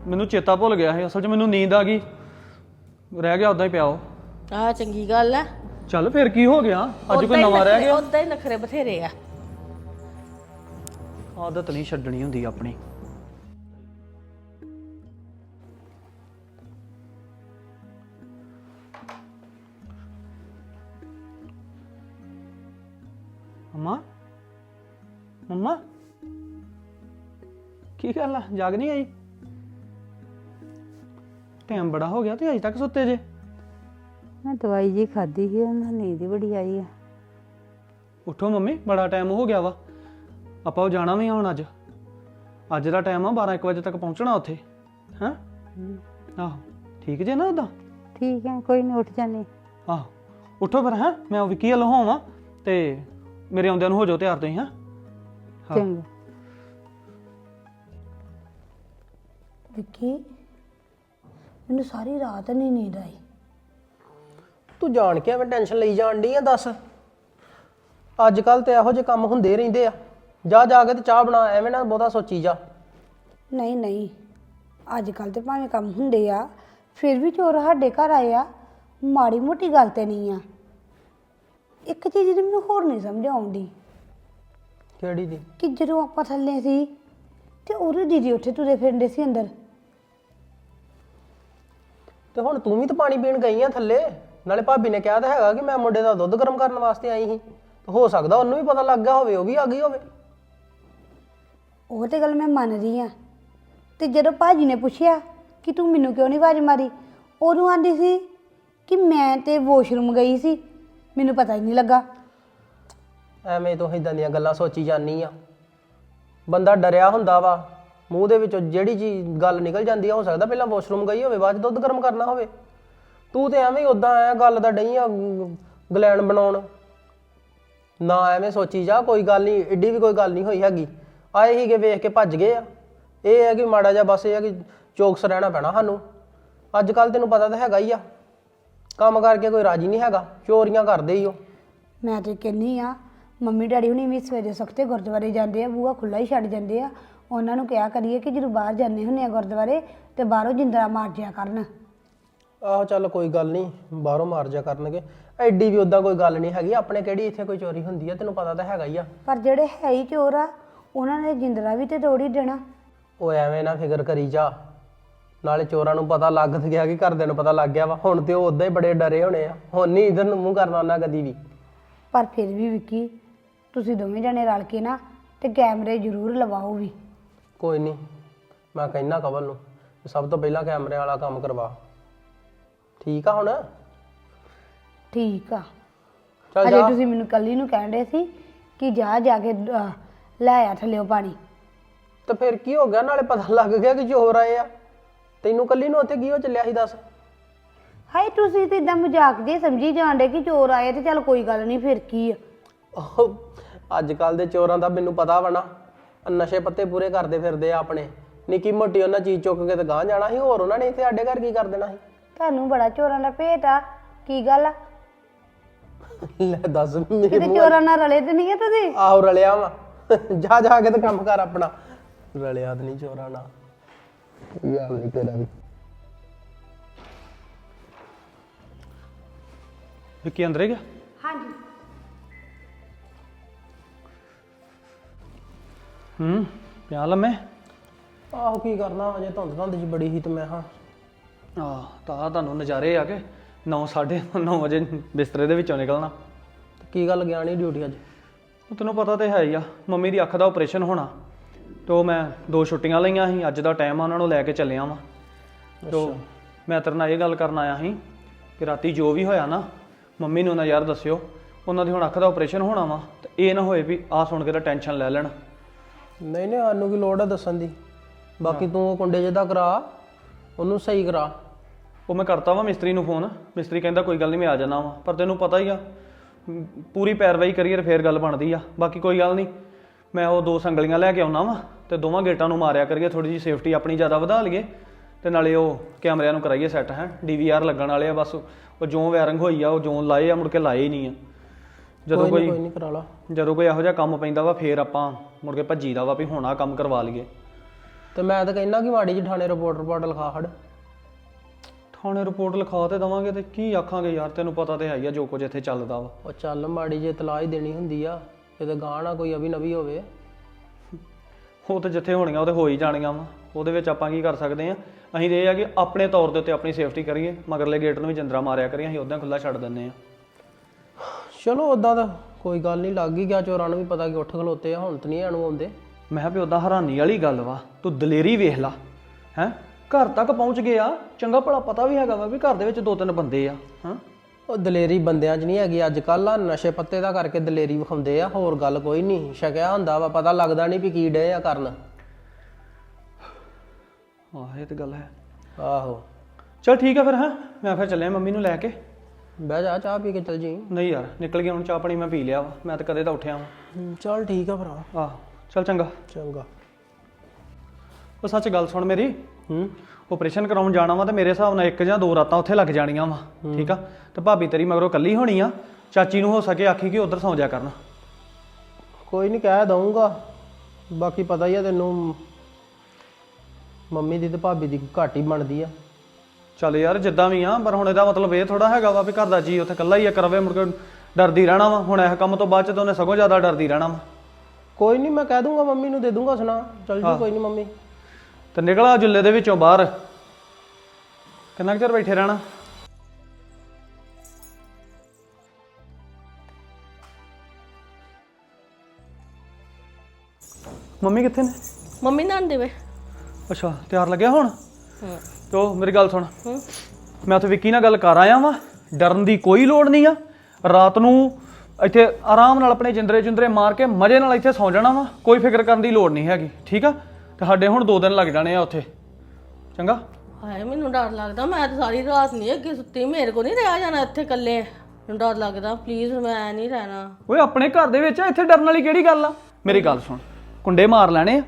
ਮੈਨੂੰ ਚੇਤਾ ਭੁੱਲ ਗਿਆ ਸੀ ਅਸਲ 'ਚ ਮੈਨੂੰ ਨੀਂਦ ਆ ਗਈ। ਰਹਿ ਗਿਆ ਉਦਾਂ ਹੀ ਪਿਆ ਉਹ। ਆਹ ਚੰਗੀ ਗੱਲ ਹੈ ਚੱਲ ਫਿਰ ਕੀ ਹੋ ਗਿਆ? ਅੱਜ ਕੋਈ ਨਵਾਂ ਰਹਿ ਗਿਆ। ਉਦਾਂ ਹੀ ਨਖਰੇ ਬਥੇਰੇ ਆ। ਆਦਤ ਨਹੀਂ ਛੱਡਣੀ ਹੁੰਦੀ ਆਪਣੀ। ਮੰਮਾ ਮੰਮਾ ਕੀ ਗੱਲ ਆ? ਜਾਗ ਨਹੀਂ ਆਈ? ਟਾਈਮ ਬੜਾ ਹੋ ਗਿਆ ਤੇ ਅਜੇ ਤੱਕ ਸੁੱਤੇ ਜੇ। ਮੈਂ ਦਵਾਈ ਜੀ ਖਾਦੀ ਸੀ ਉਹਨਾਂ ਨੀਂਦ ਹੀ ਬੜੀ ਆਈ ਆ। ਉੱਠੋ ਮੰਮੀ ਬੜਾ ਟਾਈਮ ਹੋ ਗਿਆ ਵਾ। ਆਪਾਂ ਉਹ ਜਾਣਾ ਵੀ ਆ ਹੁਣ ਅੱਜ। ਅੱਜ ਦਾ ਟਾਈਮ ਆ 12 1 ਵਜੇ ਤੱਕ ਪਹੁੰਚਣਾ ਉੱਥੇ। ਹੈਂ? ਆਹੋ ਠੀਕ ਜੇ ਨਾ ਉਦਾਂ ਠੀਕ ਹੈ ਕੋਈ ਨਹੀਂ ਉੱਠ ਜਾਨੀ ਆਹੋ ਉੱਠੋ ਫਿਰ ਹੈਂ? ਮੈਂ ਉਹ ਵਿੱਕੀ ਵੱਲੋਂ ਹੋਵਾਂ ਤੇ ਮੇਰੇ ਆਉਂਦਿਆਂ ਨੂੰ ਹੋ ਜਾਓ ਤਿਆਰ ਤੁਸੀਂ ਹੈਂ? ਹਾਂ। ਚੰਗਾ। ਵਿੱਕੀ ਮੈਨੂੰ ਸਾਰੀ ਰਾਤ ਨਹੀਂ ਨੀਂਦ ਆਈ। ਤੂੰ ਜਾਣ ਕੇ ਐਵੇਂ ਟੈਨਸ਼ਨ ਲਈ ਜਾਣ ਡਈ ਆ ਦੱਸ। ਅੱਜ ਕੱਲ ਤੇ ਇਹੋ ਜਿਹੇ ਕੰਮ ਹੁੰਦੇ ਰਹਿੰਦੇ ਆ। ਜਾ ਜਾ ਕੇ ਤੇ ਚਾਹ ਬਣਾ ਐਵੇਂ ਨਾ ਬਹੁਤਾ ਸੋਚੀ ਜਾ। ਨਹੀਂ ਨਹੀਂ। ਅੱਜ ਕੱਲ ਤੇ ਭਾਵੇਂ ਕੰਮ ਹੁੰਦੇ ਆ ਫਿਰ ਵੀ ਚੋਰ ਸਾਡੇ ਘਰ ਆਏ ਆ। ਮਾੜੀ ਮੋਟੀ ਗੱਲ ਤੇ ਨਹੀਂ ਆ। ਇੱਕ ਚੀਜ਼ ਦੀ ਮੈਨੂੰ ਹੋਰ ਨਹੀਂ ਸਮਝ ਆਉਂਦੀ। ਕਿਹੜੀ ਦੀ ਕਿ ਜਦੋਂ ਆਪਾਂ ਥੱਲੇ ਸੀ ਤੇ ਉਹਦੀ ਦੀਦੀ ਉੱਥੇ ਤੁਰੇ ਫਿਰਦੇ ਸੀ ਅੰਦਰ। ਤੇ ਹੁਣ ਤੂੰ ਵੀ ਤਾਂ ਪਾਣੀ ਪੀਣ ਗਈ ਆ ਥੱਲੇ। ਨਾਲੇ ਭਾਬੀ ਨੇ ਕਿਹਾ ਤਾਂ ਹੈਗਾ ਕਿ ਮੈਂ ਮੁੰਡੇ ਦਾ ਦੁੱਧ ਗਰਮ ਕਰਨ ਵਾਸਤੇ ਆਈ ਸੀ। ਤੇ ਹੋ ਸਕਦਾ ਉਹਨੂੰ ਵੀ ਪਤਾ ਲੱਗ ਗਿਆ ਹੋਵੇ ਉਹ ਵੀ ਆ ਗਈ ਹੋਵੇ। ਉਹ ਤੇ ਗੱਲ ਮੈਂ ਮੰਨਦੀ ਆ। ਤੇ ਜਦੋਂ ਭਾਜੀ ਨੇ ਪੁੱਛਿਆ ਕਿ ਤੂੰ ਮੈਨੂੰ ਕਿਉਂ ਨਹੀਂ ਆਵਾਜ਼ ਮਾਰੀ ਉਦੋਂ ਆਂਦੀ ਸੀ ਕਿ ਮੈਂ ਤੇ ਵਾਸ਼ਰੂਮ ਗਈ ਸੀ। ਮੈਨੂੰ ਪਤਾ ਹੀ ਨਹੀਂ ਲੱਗਾ। ਐਵੇਂ ਤੂੰ ਇਦਾਂ ਦੀਆਂ ਗੱਲਾਂ ਸੋਚੀ ਜਾਂਦੀ ਆ। ਬੰਦਾ ਡਰਿਆ ਹੁੰਦਾ ਵਾ, ਮੂੰਹ ਦੇ ਵਿੱਚੋਂ ਜਿਹੜੀ ਚੀਜ਼ ਗੱਲ ਨਿਕਲ ਜਾਂਦੀ ਆ, ਹੋ ਸਕਦਾ ਪਹਿਲਾਂ ਵਾਸ਼ਰੂਮ ਗਈ ਹੋਵੇ, ਬਾਅਦ 'ਚ ਦੁੱਧ ਗਰਮ ਕਰਨਾ ਹੋਵੇ। ਤੂੰ ਤੇ ਐਵੇਂ ਹੀ ਉਦਾਂ ਆਇਆ ਗੱਲ ਦਾ ਡਈ ਆ ਗਲੈਣ ਬਣਾਉਣ। ਨਾ ਐਵੇਂ ਸੋਚੀ ਜਾ, ਕੋਈ ਗੱਲ ਨਹੀਂ, ਏਡੀ ਵੀ ਕੋਈ ਗੱਲ ਨਹੀਂ ਹੋਈ ਹੈਗੀ। ਆਏ ਹੀਗੇ ਵੇਖ ਕੇ ਭੱਜ ਗਏ ਆ। ਇਹ ਹੈ ਕਿ ਮਾੜਾ ਜਿਹਾ ਬਸ ਇਹ ਹੈ ਕਿ ਚੌਕਸ ਰਹਿਣਾ ਪੈਣਾ ਸਾਨੂੰ। ਅੱਜ ਕੱਲ ਤੈਨੂੰ ਪਤਾ ਤਾਂ ਹੈਗਾ ਹੀ ਆ। ਕੰਮ ਕਰਕੇ ਕੋਈ ਰਾਜੀ ਨਹੀਂ ਹੈਗਾ ਚੋਰੀਆਂ ਕਰਦੇ ਹੀ ਉਹ। ਮੈਂ ਤੇ ਕਹਿੰਨੀ ਆ ਮੰਮੀ ਡੈਡੀ ਹੁਣੀ ਵੀ ਸਵੇਰੇ ਸਖਤੇ ਗੁਰਦੁਆਰੇ ਜਾਂਦੇ ਆ ਬੂਹਾ ਖੁੱਲਾ ਹੀ ਛੱਡ ਜਾਂਦੇ ਆ। ਉਹਨਾਂ ਨੂੰ ਕਿਹਾ ਕਰੀਏ ਕਿ ਜਦੋਂ ਬਾਹਰ ਜਾਂਦੇ ਹੁੰਦੇ ਆ ਗੁਰਦੁਆਰੇ ਤੇ ਬਾਹਰੋਂ ਜਿੰਦਰਾ ਮਾਰ ਜਿਆ ਕਰਨ। ਆਹੋ ਚੱਲ ਕੋਈ ਗੱਲ ਨਹੀਂ ਬਾਹਰੋਂ ਮਾਰ ਜਾ ਕਰਨਗੇ। ਐਡੀ ਵੀ ਉਦਾਂ ਕੋਈ ਗੱਲ ਨਹੀਂ ਹੈਗੀ ਆਪਣੇ ਕਿਹੜੀ ਇੱਥੇ ਕੋਈ ਚੋਰੀ ਹੁੰਦੀ ਆ ਤੈਨੂੰ ਪਤਾ ਤਾਂ ਹੈਗਾ ਹੀ ਆ। ਪਰ ਜਿਹੜੇ ਹੈ ਹੀ ਚੋਰ ਆ ਉਹਨਾਂ ਨੇ ਜਿੰਦਰਾ ਵੀ ਤੇ ਤੋੜ ਹੀ ਦੇਣਾ। ਉਹ ਐਵੇਂ ਨਾ ਫਿਕਰ ਕਰੀ ਜਾ। ਨਾਲੇ ਚੋਰਾਂ ਨੂੰ ਪਤਾ ਲੱਗ ਗਿਆ ਕਿ ਘਰਦਿਆਂ ਨੂੰ ਪਤਾ ਲੱਗ ਗਿਆ ਵਾ। ਹੁਣ ਤੇ ਉਹ ਉਦਾਂ ਹੀ ਬੜੇ ਡਰੇ ਹੋਣੇ ਆ। ਹੁਣ ਨਹੀਂ ਇਧਰ ਨੂੰ ਮੂੰਹ ਕਰਨਾ ਉਹਨਾਂ ਕਦੀ ਵੀ। ਪਰ ਫਿਰ ਵੀ ਵਿੱਕੀ ਤੁਸੀਂ ਦੋਵੇਂ ਜਣੇ ਰਲ ਕੇ ਨਾ ਤੇ ਕੈਮਰੇ ਜ਼ਰੂਰ ਲਵਾਓ ਵੀ। ਕੋਈ ਨਹੀਂ ਮੈਂ ਕਹਿਣਾ ਕਵਲ ਨੂੰ ਵੀ ਸਭ ਤੋਂ ਪਹਿਲਾਂ ਕੈਮਰੇ ਵਾਲਾ ਕੰਮ ਕਰਵਾ। ਠੀਕ ਆ ਹੁਣ? ਠੀਕ ਆ। ਚੱਲ ਅਜੇ ਜਾ। ਤੁਸੀਂ ਮੈਨੂੰ ਕੱਲੀ ਨੂੰ ਕਹਿੰਦੇ ਸੀ ਕਿ ਜਾ ਜਾ ਕੇ ਅਹ, ਲੈ ਆ ਥੱਲਿਓ ਪਾਣੀ। ਤੇ ਫਿਰ ਕੀ ਹੋ ਗਿਆ? ਨਾਲੇ ਪਤਾ ਲੱਗ ਗਿਆ ਕਿ ਚੋਰ ਆਏ ਆ। ਤੈਨੂੰ ਕੱਲੀ ਨੂੰ ਉੱਥੇ ਕੀ ਹੋ ਚੱਲਿਆ ਸੀ ਦੱਸ? ਹਾਏ ਤੁਸੀਂ ਤੇ ਇਦਾਂ ਮਜ਼ਾਕ ਜੇ ਸਮਝੀ ਜਾਂਦੇ ਕਿ ਚੋਰ ਆਏ ਤੇ ਚੱਲ ਕੋਈ ਗੱਲ ਨਹੀਂ ਫਿਰ ਕੀ ਆ? ਅੱਜ ਕੱਲ ਦੇ ਚੋਰਾਂ ਦਾ ਮੈਨੂੰ ਪਤਾ ਵਾ ਨਾ। ਆਹ ਨਸ਼ੇ ਪੱਤੇ ਪੂਰੇ ਕਰਦੇ ਫਿਰਦੇ ਆ ਆਪਣੇ। ਨਿੱਕੀ ਮੋਟੀ ਉਹਨਾਂ ਚੀਜ਼ ਚੁੱਕ ਕੇ ਤੇ ਗਾਂ ਜਾਣਾ ਸੀ ਹੋਰ ਉਹਨਾਂ ਨੇ ਇੱਥੇ ਸਾਡੇ ਘਰ ਕੀ ਕਰ ਦੇਣਾ ਸੀ? ਤੁਹਾਨੂੰ ਬੜਾ ਚੋਰਾਂ ਦਾ ਭੇਤ ਆ ਕੀ ਗੱਲ ਆ? ਲੈ ਦੱਸ ਮੇਰੇ ਕਿਤੇ ਚੋਰਾਂ ਨਾਲ ਰਲੇ ਤੇ ਨਹੀਂ ਆ ਤੁਸੀਂ? ਆਹੋ ਰਲਿਆ ਵਾ। ਜਾ ਜਾ ਕੇ ਤੇ ਕੰਮ ਕਰ ਆਪਣਾ। ਰਲਿਆ ਤੇ ਨਹੀਂ ਚੋਰਾਂ ਨਾਲ। ਯਾਰ ਨਹੀਂ ਤੇਰਾ ਵੀ ਵਿੱਕੀ ਅੰਦਰੇ ਗਿਆ ਹਾਂਜੀ ਹੂੰ ਪਿਆ ਲੰਮੇ ਆਹੋ ਕੀ ਕਰਨਾ? ਅਜੇ ਧੁੰਦ ਧੁੰਦ ਜੀ ਬੜੀ ਸੀ ਤੇ ਮੈਂ ਹਾਂ। ਆ ਤਾਂ ਤੁਹਾਨੂੰ ਨਜ਼ਾਰੇ ਆ ਕੇ 9 9:30 ਵਜੇ ਬਿਸਤਰੇ ਦੇ ਵਿੱਚੋਂ ਨਿਕਲਣਾ। ਕੀ ਗੱਲ ਗਿਆ ਨਹੀਂ ਡਿਊਟੀ ਅੱਜ? ਉਹ ਤੈਨੂੰ ਪਤਾ ਤੇ ਹੈ ਹੀ ਆ ਮੰਮੀ ਦੀ ਅੱਖ ਦਾ ਆਪਰੇਸ਼ਨ ਹੋਣਾ। ਤੇ ਮੈਂ ਦੋ ਛੁੱਟੀਆਂ ਲਈਆਂ ਸੀ ਅੱਜ ਦਾ ਟਾਈਮ ਆ ਉਹਨਾਂ ਨੂੰ ਲੈ ਕੇ ਚੱਲਿਆ ਵਾਂ। ਤੋ ਮੈਂ ਤੇਰੇ ਨਾਲ ਇਹ ਗੱਲ ਕਰਨ ਆਇਆ ਸੀ ਕਿ ਰਾਤੀ ਜੋ ਵੀ ਹੋਇਆ ਨਾ ਮੰਮੀ ਨੂੰ ਨਾ ਯਾਰ ਦੱਸਿਓ ਉਹਨਾਂ ਦੀ ਹੁਣ ਅੱਖ ਦਾ ਆਪਰੇਸ਼ਨ ਹੋਣਾ ਵਾ ਤੇ ਇਹ ਨਾ ਹੋਏ ਵੀ ਆ ਸੁਣ ਕੇ ਤਾਂ ਟੈਨਸ਼ਨ ਲੈ ਲੈਣ। ਨਹੀਂ ਨਹੀਂ ਸਾਨੂੰ ਕੀ ਲੋੜ ਆ ਦੱਸਣ ਦੀ? ਬਾਕੀ ਤੂੰ ਉਹ ਕੁੰਡੇ ਜਿਹਦਾ ਕਰਾ ਉਹਨੂੰ ਸਹੀ ਕਰਾ। ਉਹ ਮੈਂ ਕਰਤਾ ਵਾ ਮਿਸਤਰੀ ਨੂੰ ਫੋਨ ਮਿਸਤਰੀ ਕਹਿੰਦਾ ਕੋਈ ਗੱਲ ਨਹੀਂ ਮੈਂ ਆ ਜਾਣਾ ਵਾ ਪਰ ਤੈਨੂੰ ਪਤਾ ਹੀ ਆ ਪੂਰੀ ਪੈਰਵਾਈ ਕਰੀਏ ਫੇਰ ਗੱਲ ਬਣਦੀ ਆ ਬਾਕੀ ਕੋਈ ਗੱਲ ਨਹੀਂ ਮੈਂ ਉਹ ਦੋ ਸੰਗਲੀਆਂ ਲੈ ਕੇ ਆਉਣਾ ਵਾ ਤੇ ਦੋਵਾਂ ਗੇਟਾਂ ਨੂੰ ਮਾਰਿਆ ਕਰੀਏ ਥੋੜੀ ਜੀ ਸੇਫਟੀ ਆਪਣੀ ਜ਼ਿਆਦਾ ਵਧਾ ਲਈਏ ਤੇ ਨਾਲੇ ਉਹ ਕੈਮਰਿਆਂ ਨੂੰ ਕਰਾਈਏ ਸੈੱਟ ਹੈ। ਡੀਵੀਆਰ ਲੱਗਣ ਵਾਲੇ ਆ ਬਸ। ਉਹ ਜੋ ਵਾਇਰਿੰਗ ਹੋਈ ਆ ਉਹ ਜੋ ਲਾਏ ਆ ਮੁੜ ਕੇ ਲਾਏ ਹੀ ਨਹੀਂ ਆ। ਜਦੋਂ ਕੋਈ ਨਹੀਂ ਕੋਈ ਕੋਈ ਨਹੀਂ ਕਰਾ ਲਾ। ਜਦੋਂ ਕੋਈ ਇਹੋ ਜਿਹਾ ਕੰਮ ਪੈਂਦਾ ਵਾ ਫੇਰ ਆਪਾਂ ਮੁੜ ਕੇ ਭੱਜੀ ਦਾ ਵਾ ਵੀ ਹੁਣ ਆਹ ਕੰਮ ਕਰਵਾ ਲਈਏ। ਤੇ ਮੈਂ ਤਾਂ ਕਹਿੰਦਾ ਕਿ ਮਾੜੀ ਜਿਹੀ ਥਾਣੇ ਰਿਪੋਰਟ ਰਿਪੋਰਟ ਲਿਖਾ ਹੜ ਥਾਣੇ ਰਿਪੋਰਟ ਲਿਖਾ ਤੇ ਦਵਾਂਗੇ ਤੇ ਕੀ ਆਖਾਂਗੇ ਯਾਰ ਤੈਨੂੰ ਪਤਾ ਤੇ ਹੈ ਹੀ ਆ ਜੋ ਕੁਝ ਇੱਥੇ ਚੱਲਦਾ ਵਾ। ਉਹ ਚੱਲ ਮਾੜੀ ਜਿਹੀ ਤਲਾਹ ਹੀ ਦੇਣੀ ਹੁੰਦੀ ਆ। ਕਿਤੇ ਗਾਂ ਨਾ ਕੋਈ ਅਭੀ ਨਵੀ ਹੋਵੇ। ਉਹ ਤੇ ਜਿੱਥੇ ਹੋਣੀਆਂ ਉਹ ਤੇ ਹੋ ਹੀ ਜਾਣੀਆਂ ਵਾ। ਉਹਦੇ ਵਿੱਚ ਆਪਾਂ ਕੀ ਕਰ ਸਕਦੇ ਆ ਅਸੀਂ ਤੇ ਇਹ ਆ ਕਿ ਆਪਣੇ ਤੌਰ ਦੇ ਉੱਤੇ ਆਪਣੀ ਸੇਫਟੀ ਕਰੀਏ ਮਗਰਲੇ ਗੇਟ ਨੂੰ ਵੀ ਜੰਦਰਾ ਮਾਰਿਆ ਕਰੀਏ ਅਸੀਂ ਉਦਾਂ ਖੁੱਲਾ ਛੱਡ ਦਿੰਨੇ ਆ ਚਲੋ ਉਦਾਂ ਤਾਂ ਕੋਈ ਗੱਲ ਨਹੀਂ ਲੱਗ ਹੀ ਗਿਆ ਚੋਰਾਂ ਨੂੰ ਵੀ ਪਤਾ ਕਿ ਉੱਠ ਖਲੋਤੇ ਆ ਹੁਣ ਤਾਂ ਨਹੀਂ ਆਣੂ ਆਉਂਦੇ। ਮੈਂ ਕਿਹਾ ਵੀ ਉਦਾਂ ਹੈਰਾਨੀ ਵਾਲੀ ਗੱਲ ਵਾ ਤੂੰ ਦਲੇਰੀ ਵੇਖ ਲਾ ਹੈ? ਘਰ ਤੱਕ ਪਹੁੰਚ ਗਏ ਆ ਚੰਗਾ ਭਲਾ ਪਤਾ ਵੀ ਹੈਗਾ ਵਾ ਵੀ ਘਰ ਦੇ ਵਿੱਚ ਦੋ ਤਿੰਨ ਬੰਦੇ ਆ ਹਾਂ? ਉਹ ਦਲੇਰੀ ਬੰਦਿਆਂ 'ਚ ਨਹੀਂ ਹੈਗੀ ਅੱਜ ਕੱਲ ਆ ਨਸ਼ੇ ਪੱਤੇ ਦਾ ਕਰਕੇ ਦਲੇਰੀ ਵਿਖਾਉਂਦੇ ਆ ਹੋਰ ਗੱਲ ਕੋਈ ਨਹੀਂ ਛਕਿਆ ਹੁੰਦਾ ਵਾ ਪਤਾ ਲੱਗਦਾ ਨਹੀਂ ਵੀ ਕੀ ਡੇ ਆ ਕਰਨ। ਆਹ ਇਹ ਤੇ ਗੱਲ ਹੈ। ਆਹੋ। ਚਲ ਠੀਕ ਆ ਫਿਰ ਹਾਂ ਮੈਂ ਫਿਰ ਚੱਲਿਆ ਮੰਮੀ ਨੂੰ ਲੈ ਕੇ। ਬਹਿ ਜਾ ਚਾਹ ਪੀ ਕੇ ਚੱਲ ਜੀ। ਨਹੀਂ ਯਾਰ ਨਿਕਲ ਗਿਆ ਹੁਣ ਚਾਹ ਪਾਣੀ ਮੈਂ ਪੀ ਲਿਆ ਵਾ ਮੈਂ ਤਾਂ ਕਦੇ ਤਾਂ ਉੱਠਿਆ ਵਾਂ। ਚੱਲ ਠੀਕ ਆ ਭਰਾ। ਆਹ ਚਲ ਚੰਗਾ। ਚੰਗਾ। ਉਹ ਸੱਚ ਗੱਲ ਸੁਣ ਮੇਰੀ ਹੂੰ। ਆਪਰੇਸ਼ਨ ਕਰਾਉਣ ਜਾਣਾ ਵਾ ਤੇ ਮੇਰੇ ਹਿਸਾਬ ਨਾਲ ਇੱਕ ਜਾਂ ਦੋ ਰਾਤਾਂ ਉੱਥੇ ਲੱਗ ਜਾਣੀਆਂ ਵਾ ਠੀਕ ਆ? ਤੇ ਭਾਬੀ ਤੇਰੀ ਮਗਰੋਂ ਕੱਲੀ ਹੋਣੀ ਆ ਚਾਚੀ ਨੂੰ ਹੋ ਸਕੇ ਆਖੀ ਕਿ ਉਧਰ ਸੌਂ ਜਾ ਕਰਨ। ਕੋਈ ਨਹੀਂ ਕਹਿ ਦਊਂਗਾ। ਬਾਕੀ ਪਤਾ ਹੀ ਆ ਤੈਨੂੰ ਮੰਮੀ ਦੀ ਤੇ ਭਾਬੀ ਦੀ ਘੱਟ ਹੀ ਬਣਦੀ ਆ। ਚੱਲ ਯਾਰ ਜਿੱਦਾਂ ਵੀ ਆ ਪਰ ਹੁਣ ਇਹਦਾ ਮਤਲਬ ਇਹ ਥੋੜਾ ਹੈਗਾ ਵਾ ਵੀ ਘਰ ਦਾ ਜੀ ਉੱਥੇ ਕੱਲਾ ਹੀ ਆ ਕਰਵੇ ਮੁੜ ਕੇ ਡਰਦੀ ਰਹਿਣਾ ਵਾ। ਹੁਣ ਇਹ ਕੰਮ ਤੋਂ ਬਾਅਦ ਚ ਤਾਂ ਉਹਨੇ ਸਗੋਂ ਜ਼ਿਆਦਾ ਡਰਦੀ ਰਹਿਣਾ ਵਾ। ਕੋਈ ਨਹੀਂ ਮੈਂ ਕਹਿ ਦੂੰਗਾ ਮੰਮੀ ਨੂੰ ਦੇ ਦੂੰਗਾ ਸੁਣਾ। ਚੱਲ ਜੀ ਕੋਈ ਨਹੀਂ ਮੰਮੀ। ਤੇ ਨਿਕਲਾ ਜੁੱਲੇ ਦੇ ਵਿੱਚੋਂ ਬਾਹਰ। ਕਿੰਨਾ ਕੁ ਚਿਰ ਬੈਠੇ ਰਹਿਣਾ? ਮੰਮੀ ਕਿੱਥੇ ਨੇ? ਮੰਮੀ ਨਾਲ ਦੇਵੇ ਅੱਛਾ ਤਿਆਰ ਲੱਗਿਆ ਹੁਣ? ਹੂੰ। ਤੇ ਮੇਰੀ ਗੱਲ ਸੁਣ। ਹੂੰ। ਮੈਂ ਉੱਥੇ ਵਿੱਕੀ ਨਾਲ ਗੱਲ ਕਰ ਆਇਆ ਵਾਂ। ਡਰਨ ਦੀ ਕੋਈ ਲੋੜ ਨਹੀਂ ਆ। ਰਾਤ ਨੂੰ ਇੱਥੇ ਆਰਾਮ ਨਾਲ ਆਪਣੇ ਜਿੰਦਰੇ ਜਿੰਦਰੇ ਮਾਰ ਕੇ ਮਜ਼ੇ ਨਾਲ ਇੱਥੇ ਸੌਂ ਜਾਣਾ ਵਾ। ਕੋਈ ਫਿਕਰ ਕਰਨ ਦੀ ਲੋੜ ਨਹੀਂ ਹੈਗੀ ਠੀਕ ਆ? ਤੇ ਸਾਡੇ ਹੁਣ 2 ਦਿਨ ਲੱਗ ਜਾਣੇ ਆ ਉੱਥੇ। ਚੰਗਾ? ਹਾਏ ਮੈਨੂੰ ਡਰ ਲੱਗਦਾ। ਮੈਂ ਤਾਂ ਸਾਰੀ ਰਾਤ ਨਹੀਂ ਅੱਗੇ ਸੁੱਤੀ। ਮੇਰੇ ਕੋ ਨਹੀਂ ਰਿਹਾ ਜਾਣਾ ਇੱਥੇ ਇਕੱਲੇ। ਮੈਨੂੰ ਡਰ ਲੱਗਦਾ। ਪਲੀਜ਼ ਮੈਂ ਨਹੀਂ ਰਹਿਣਾ। ਓਏ ਆਪਣੇ ਘਰ ਦੇ ਵਿੱਚ ਆ, ਇੱਥੇ ਡਰਨ ਵਾਲੀ ਕਿਹੜੀ ਗੱਲ ਆ? ਮੇਰੀ ਗੱਲ ਸੁਣ। ਕੁੰਡੇ ਮਾਰ ਲੈਣੇ ਆ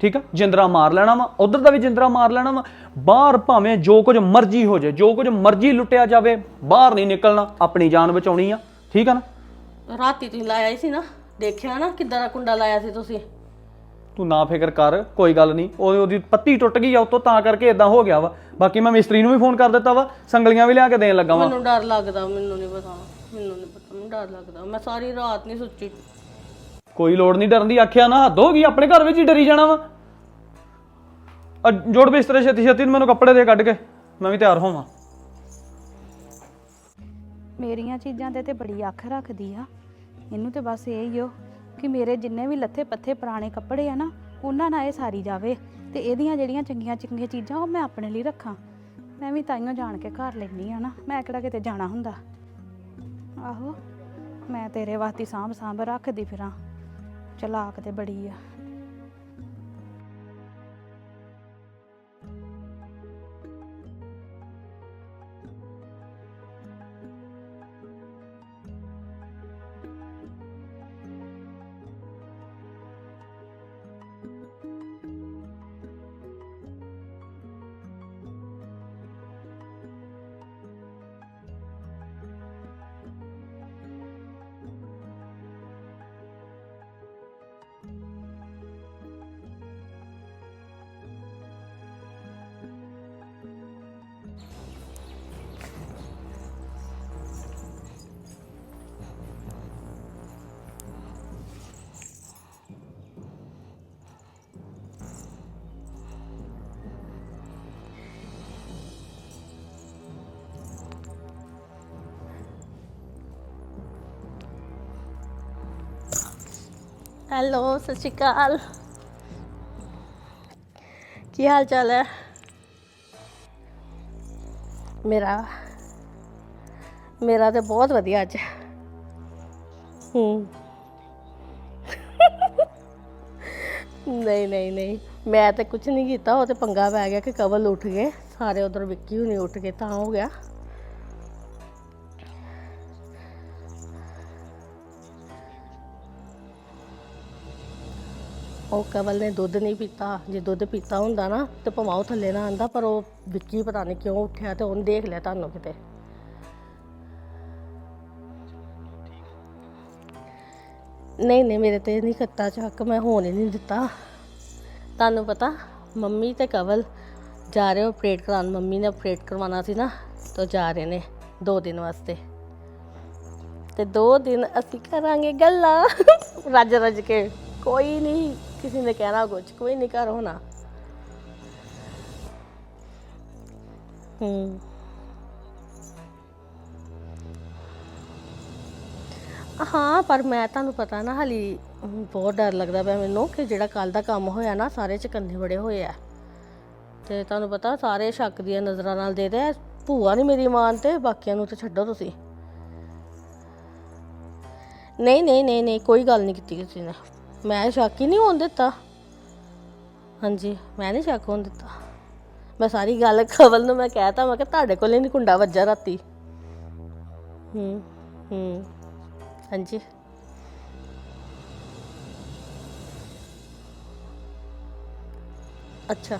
ਠੀਕ ਆ? ਜਿੰਦਰਾ ਮਾਰ ਲੈਣਾ ਵਾ। ਉਧਰ ਦਾ ਵੀ ਜਿੰਦਰਾ ਮਾਰ ਲੈਣਾ ਵਾ। ਬਾਹਰ ਭਾਵੇਂ ਜੋ ਕੁਝ ਮਰਜ਼ੀ ਹੋ ਜਾਏ ਜੋ ਕੁਝ ਮਰਜ਼ੀ ਲੁੱਟਿਆ ਜਾਵੇ ਬਾਹਰ ਨਹੀਂ ਨਿਕਲਣਾ। ਆਪਣੀ ਜਾਨ ਬਚਾਉਣੀ ਆ। ਠੀਕ ਆ ਨਾ? ਰਾਤੀ ਤੁਸੀਂ ਲਾਇਆ ਹੀ ਸੀ ਨਾ। ਦੇਖਿਆ ਨਾ ਕਿੱਦਾਂ ਦਾ ਕੁੰਡਾ ਲਾਇਆ ਸੀ ਤੁਸੀਂ? ਤੂੰ ਨਾ ਫਿਕਰ ਕਰ ਕੋਈ ਗੱਲ ਨਹੀਂ। ਉਹ ਉਹਦੀ ਪੱਤੀ ਟੁੱਟ ਗਈ ਆ ਉਤੋਂ ਤਾਂ ਕਰਕੇ ਇਦਾਂ ਹੋ ਗਿਆ ਵਾ। ਬਾਕੀ ਮੈਂ ਮਿਸਤਰੀ ਨੂੰ ਵੀ ਫੋਨ ਕਰ ਦਿੱਤਾ ਵਾ ਸੰਗਲੀਆਂ ਵੀ ਲਿਆ ਕੇ ਦੇਣ ਲੱਗਾ ਵਾ। ਮੈਨੂੰ ਡਰ ਲੱਗਦਾ ਮੈਨੂੰ ਨਹੀਂ ਪਤਾ ਮੈਨੂੰ ਨਹੀਂ ਪਤਾ ਮੈਨੂੰ ਡਰ ਲੱਗਦਾ। ਮੈਂ ਸਾਰੀ ਰਾਤ ਨਹੀਂ ਸੁੱਤੀ ਕੋਈ ਲੋੜ ਨਹੀਂ ਡਰਨ ਦੀ ਆਖਿਆ ਨਾ ਹੱਦ ਹੋ ਗਈ ਆਪਣੇ ਘਰ ਵਿੱਚ ਹੀ ਡਰੀ ਜਾਣਾ ਵਾ। ਆ ਜੋੜ ਬਿਸਤਰੇ ਛੇਤੀ ਛੇਤੀ ਮੈਨੂੰ ਕੱਪੜੇ ਦੇ ਕੱਢ ਕੇ ਮੈਂ ਵੀ ਤਿਆਰ ਹੋਵਾਂ। ਮੇਰੀਆਂ ਚੀਜ਼ਾਂ ਤੇ ਤੇ ਬੜੀ ਅੱਖ ਰੱਖਦੀ ਆ। ਇਹਨੂੰ ਤੇ ਬਸ ਇਹ ਹੀ ਓ ਕਿ ਮੇਰੇ ਜਿੰਨੇ ਵੀ ਲੱਥੇ ਪੱਥੇ ਪੁਰਾਣੇ ਕੱਪੜੇ ਆ ਨਾ, ਉਹਨਾਂ ਨਾਲ ਇਹ ਸਾਰੀ ਜਾਵੇ ਤੇ ਇਹਦੀਆਂ ਜਿਹੜੀਆਂ ਚੰਗੀਆਂ ਚੰਗੀਆਂ ਚੀਜ਼ਾਂ ਉਹ ਮੈਂ ਆਪਣੇ ਲਈ ਰੱਖਾਂ। ਮੈਂ ਵੀ ਤਾਈਓ ਜਾਣ ਕੇ ਘਰ ਲੈਣੀ ਆ ਨਾ, ਮੈਂ ਕਿਹੜਾ ਕਿਤੇ ਜਾਣਾ ਹੁੰਦਾ। ਆਹੋ, ਮੈਂ ਤੇਰੇ ਵਾਸਤੇ ਸਾਂਭ ਸਾਂਭ ਰੱਖਦੀ ਫਿਰਾਂ। ਚਲਾਕ ਤੇ ਬੜੀ ਆ। ਹੈਲੋ, ਸਤਿ ਸ਼੍ਰੀ ਅਕਾਲ। ਕੀ ਹਾਲ ਚਾਲ ਹੈ? ਮੇਰਾ ਮੇਰਾ ਤੇ ਬਹੁਤ ਵਧੀਆ ਅੱਜ। ਹੂੰ। ਨਹੀਂ ਨਹੀਂ ਨਹੀਂ। ਮੈਂ ਤੇ ਕੁਝ ਨਹੀਂ ਕੀਤਾ, ਉਹ ਤੇ ਪੰਗਾ ਪੈ ਗਿਆ ਕਿ ਕਵਲ ਉੱਠ ਗਏ। ਸਾਰੇ ਉਧਰ ਵਿੱਕੀ ਹੁਣੀ ਉੱਠ ਗਏ, ਤਾਂ ਹੋ ਗਿਆ। ਉਹ ਕਵਲ ਨੇ ਦੁੱਧ ਨਹੀਂ ਪੀਤਾ, ਜੇ ਦੁੱਧ ਪੀਤਾ ਹੁੰਦਾ ਨਾ ਤੇ ਭਵਾਂ ਉਹ ਥੱਲੇ ਨਾ ਆਂਦਾ, ਪਰ ਉਹ ਵਿੱਕੀ ਪਤਾ ਨਹੀਂ ਕਿਉਂ ਉੱਠਿਆ ਤੇ ਉਹਨੇ ਦੇਖ ਲਿਆ ਤੁਹਾਨੂੰ ਕਿਤੇ। ਨਹੀਂ ਨਹੀਂ, ਮੇਰੇ ਤੇ ਨਹੀਂ ਕੱਤਾ ਚੱਕ, ਮੈਂ ਹੋਣ ਹੀ ਨਹੀਂ ਦਿੱਤਾ। ਤੁਹਾਨੂੰ ਪਤਾ, ਮੰਮੀ ਤੇ ਕਵਲ ਜਾ ਰਹੇ ਆਪਰੇਟ ਕਰਾਉਣ, ਮੰਮੀ ਨੇ ਆਪਰੇਟ ਕਰਵਾਉਣਾ ਸੀ ਨਾ, ਤਾਂ ਜਾ ਰਹੇ ਨੇ ਦੋ ਦਿਨ ਵਾਸਤੇ। ਤੇ ਦੋ ਦਿਨ ਅਸੀਂ ਕਰਾਂਗੇ ਗੱਲਾਂ। ਰੱਜ ਰੱਜ ਕੇ, ਕੋਈ ਨਹੀਂ। ਕਿਸੇ ਨੇ ਕਹਿਣਾ ਕੁਝ ਕੋਈ ਨਹੀਂ ਘਰ ਹੋਣਾ। ਹੂੰ। ਹਾਂ, ਪਰ ਮੈਂ ਤੁਹਾਨੂੰ ਪਤਾ ਨਾ, ਹਾਲੀ ਬਹੁਤ ਡਰ ਲੱਗਦਾ ਪਿਆ ਮੈਨੂੰ ਕਿ ਜਿਹੜਾ ਕੱਲ ਦਾ ਕੰਮ ਹੋਇਆ ਨਾ, ਸਾਰੇ ਚਕੰਨੇ ਬੜੇ ਹੋਏ ਆ। ਤੇ ਤੁਹਾਨੂੰ ਪਤਾ, ਸਾਰੇ ਸ਼ੱਕ ਦੀਆਂ ਨਜ਼ਰਾਂ ਨਾਲ ਦੇ ਦੇ, ਭੂਆ ਨਹੀਂ ਮੇਰੀ ਮਾਨ ਤੇ, ਬਾਕੀਆਂ ਨੂੰ ਤਾਂ ਛੱਡੋ ਤੁਸੀਂ। ਨਹੀਂ ਨਹੀਂ ਨਹੀਂ ਨਹੀਂ, ਕੋਈ ਗੱਲ ਨਹੀਂ ਕੀਤੀ ਕਿਸੇ ਨੇ। ਮੈਂ ਸ਼ੱਕ ਹੀ ਨਹੀਂ ਹੋਣ ਦਿੱਤਾ। ਹਾਂਜੀ, ਮੈਂ ਨਹੀਂ ਸ਼ੱਕ ਹੋਣ ਦਿੱਤਾ। ਮੈਂ ਸਾਰੀ ਗੱਲ ਕਵਲ ਨੂੰ ਮੈਂ ਕਹਿਤਾ, ਮੈਂ ਕਿ ਤੁਹਾਡੇ ਕੋਲੇ ਨਹੀਂ ਕੁੰਡਾ ਵੱਜਾ ਰਾਤੀ। ਹੂੰ ਹੂੰ, ਹਾਂਜੀ। ਅੱਛਾ।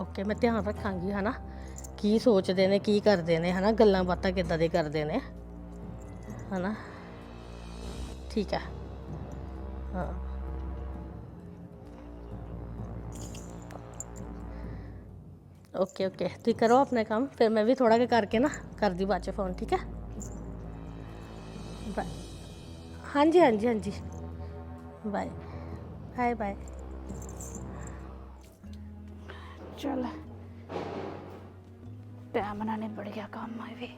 ਓਕੇ, ਮੈਂ ਧਿਆਨ ਰੱਖਾਂਗੀ, ਹਨਾ? ਕੀ ਸੋਚਦੇ ਨੇ, ਕੀ ਕਰਦੇ ਨੇ, ਹਨਾ? ਗੱਲਾਂ ਬਾਤਾਂ ਕਿੱਦਾਂ ਦੇ ਕਰਦੇ ਨੇ, ਹਨਾ? ਠੀਕ ਹੈ। ਹਾਂ। ਓਕੇ ਓਕੇ ਤੁਸੀਂ ਕਰੋ ਆਪਣਾ ਕੰਮ, ਫਿਰ ਮੈਂ ਵੀ ਥੋੜਾ ਜਿਹਾ ਕਰਕੇ ਨਾ ਕਰਦੀ ਬਾਅਦ ਚ ਫੋਨ ਠੀਕ ਹੈ? ਬਾਏ ਹਾਂਜੀ ਹਾਂਜੀ ਹਾਂਜੀ। ਬਾਏ ਬਾਏ ਬਾਏ ਚੱਲ। ਟਾਈਮ ਨਾਲ ਨਿਬੜ ਗਿਆ ਕੰਮ ਆਵੇ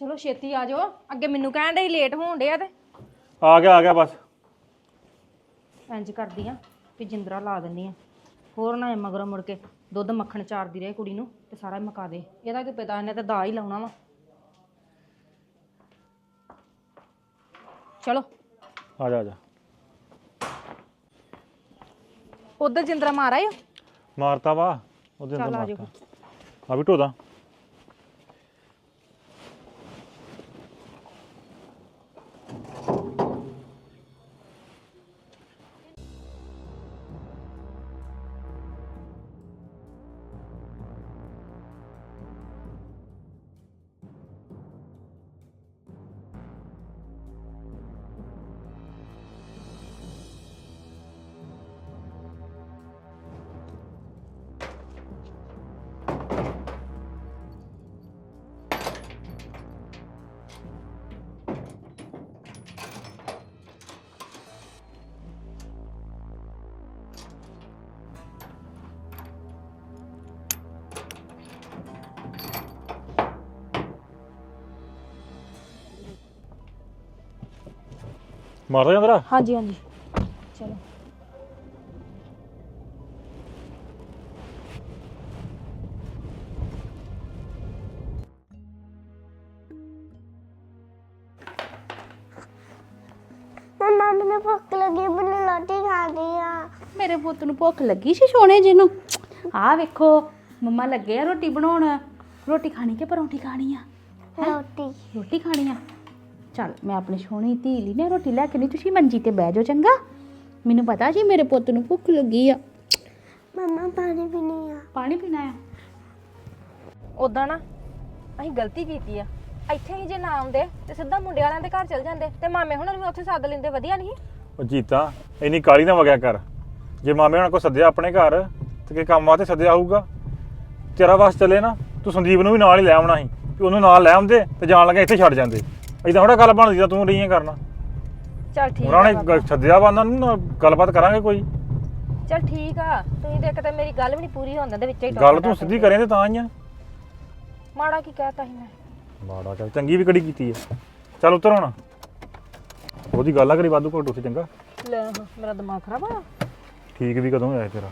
ਚਲੋ ਛੇਤੀ ਆ ਜਾਓ। ਅੱਗੇ ਮੈਨੂੰ ਕਹਿਣ ਦੇ ਲੇਟ ਹੋਣ ਡਿਆ ਤੇ। ਆ ਗਿਆ ਆ ਗਿਆ ਬਸ। ਇੰਜ ਕਰਦੀ ਆ ਵੀ ਜਿੰਦਰਾ ਲਾ ਦਿੰਨੀ ਆ। ਹੋਰ ਨਾ ਇਹ ਮਗਰੋਂ ਮੁੜ ਕੇ ਦੁੱਧ ਮੱਖਣ ਚਾਰਦੀ ਰਹੇ ਕੁੜੀ ਨੂੰ ਤੇ ਸਾਰਾ ਮੁਕਾ ਦੇ। ਇਹਦਾ ਕੀ ਪਤਾ ਇਹਨੇ ਤਾਂ ਦਾ ਹੀ ਲਾਉਣਾ ਵਾ। ਚਲੋ। ਆ ਜਾ ਆ ਜਾ। ਉਧਰ ਜਿੰਦਰਾ ਮਾਰ ਮਾਰਤਾ ਵਾ ਉਹਦੇ ਚੱਲ ਅੰਦਰ ਆ ਜਾਓ। ਮਾਰਤਾ ਆ ਵੀ ਢੋਦਾ। ਮਾਰਦਾ ਜਾਂਦਰਾ ਹਾਂਜੀ ਹਾਂਜੀ। ਚਲੋ। ਮੰਮਾ ਮੈਨੂੰ ਭੁੱਖ ਲੱਗੀ ਮੈਨੂੰ ਰੋਟੀ ਖਾਣੀ ਆ। ਮੇਰੇ ਪੁੱਤ ਨੂੰ ਭੁੱਖ ਲੱਗੀ ਸੀ ਸੋਹਣੇ ਜੀ ਨੂੰ। ਆ ਵੇਖੋ ਮੰਮਾ ਲੱਗੇ ਆ ਰੋਟੀ ਬਣਾਉਣ। ਰੋਟੀ ਖਾਣੀ ਕਿ ਪਰੌਂਠੀ ਖਾਣੀ ਆ? ਰੋਟੀ। ਰੋਟੀ ਖਾਣੀ ਆ? ਚੱਲ ਮੈਂ ਆਪਣੀ ਸੋਹਣੀ ਧੀ ਲਈ ਨਾ ਰੋਟੀ ਲੈ ਕੇ ਨਹੀਂ ਤੁਸੀਂ ਮੰਜੀ ਤੇ ਬਹਿ ਜਾਓ ਚੰਗਾ। ਮੈਨੂੰ ਪਤਾ ਸੀ ਮੇਰੇ ਪੁੱਤ ਨੂੰ ਭੁੱਖ ਲੱਗੀ ਆ। ਮੰਮਾ ਪਾਣੀ ਪੀਣੀ ਆ। ਪਾਣੀ ਪੀਣਾ ਆ? ਉਦਾਂ ਨਾ ਅਸੀਂ ਗਲਤੀ ਕੀਤੀ ਆ। ਇੱਥੇ ਹੀ ਜੇ ਨਾ ਆਉਂਦੇ ਤੇ ਸਿੱਧਾ ਮੁੰਡੇ ਵਾਲਿਆਂ ਦੇ ਘਰ ਚਲ ਜਾਂਦੇ ਤੇ ਮਾਮੇ ਹੁਣਾਂ ਨੂੰ ਵੀ ਉੱਥੇ ਸੱਦ ਲੈਂਦੇ ਵਧੀਆ ਨਹੀਂ? ਉਹ ਜੀਤਾ ਇੰਨੀ ਕਾਲੀ ਨਾ ਵਗਿਆ ਕਰ। ਜੇ ਮਾਮੇ ਉਹਨਾਂ ਕੋ ਸੱਦਿਆ ਆਪਣੇ ਘਰ ਤੇ ਕਿ ਕੰਮ ਆ ਤੇ ਸੱਦਿਆ ਹੋਊਗਾ? ਤੇਰਾ ਵਾਸ ਚੱਲੇ ਨਾ ਤੂੰ ਸੰਦੀਪ ਨੂੰ ਵੀ ਨਾਲ ਹੀ ਲੈ ਆਉਣਾ ਸੀ ਵੀ ਉਹਨੂੰ ਨਾਲ ਲੈ ਆਉਂਦੇ ਤੇ ਜਾਣ ਲੱਗੇ ਇੱਥੇ ਛੱਡ ਜਾਂਦੇ। ਇਦਾਂ ਥੋੜਾ ਗੱਲ ਬਣਦੀ ਤਾਂ ਤੂੰ ਰਹੀਆਂ ਕਰਨਾ। ਚਲ ਠੀਕ ਉਹਨਾਂ ਆ ਨੇ ਬਾਬਾ। ਗ- ਸੱਦਿਆ ਵਾ ਉਹਨਾਂ ਨੂੰ ਨਾ ਗੱਲਬਾਤ ਕਰਾਂਗੇ ਕੋਈ। ਚੱਲ ਠੀਕ ਆ ਤੁਸੀਂ ਦੇਖ ਤੇ ਮੇਰੀ ਗੱਲ ਵੀ ਨਹੀਂ ਪੂਰੀ ਹੋਣ ਦਿੰਦੇ ਵਿੱਚ ਹੀ ਗੱਲ ਤੂੰ ਸਿੱਧੀ ਕਰੇ ਤੇ ਤਾਂ ਹੀ ਆ। ਮਾੜਾ ਕੀ ਕਹਿਤਾ ਸੀ ਮੈਂ। ਮਾੜਾ ਚੱਲ ਚੰਗੀ ਵੀ ਕੜੀ ਕੀਤੀ ਹੈ ਚੱਲ ਉਤਰ ਹੁਣ। ਉਹਦੀ ਗੱਲ ਆ ਕਰੀ ਵਾਧੂ ਘੋਟੂ ਸੀ ਚੰਗਾ। ਲੈ ਹਾਂ, ਮੇਰਾ ਦਿਮਾਗ ਖਰਾਬ ਆ ਠੀਕ ਵੀ ਕਦੋਂ ਹੋਇਆ ਤੇਰਾ?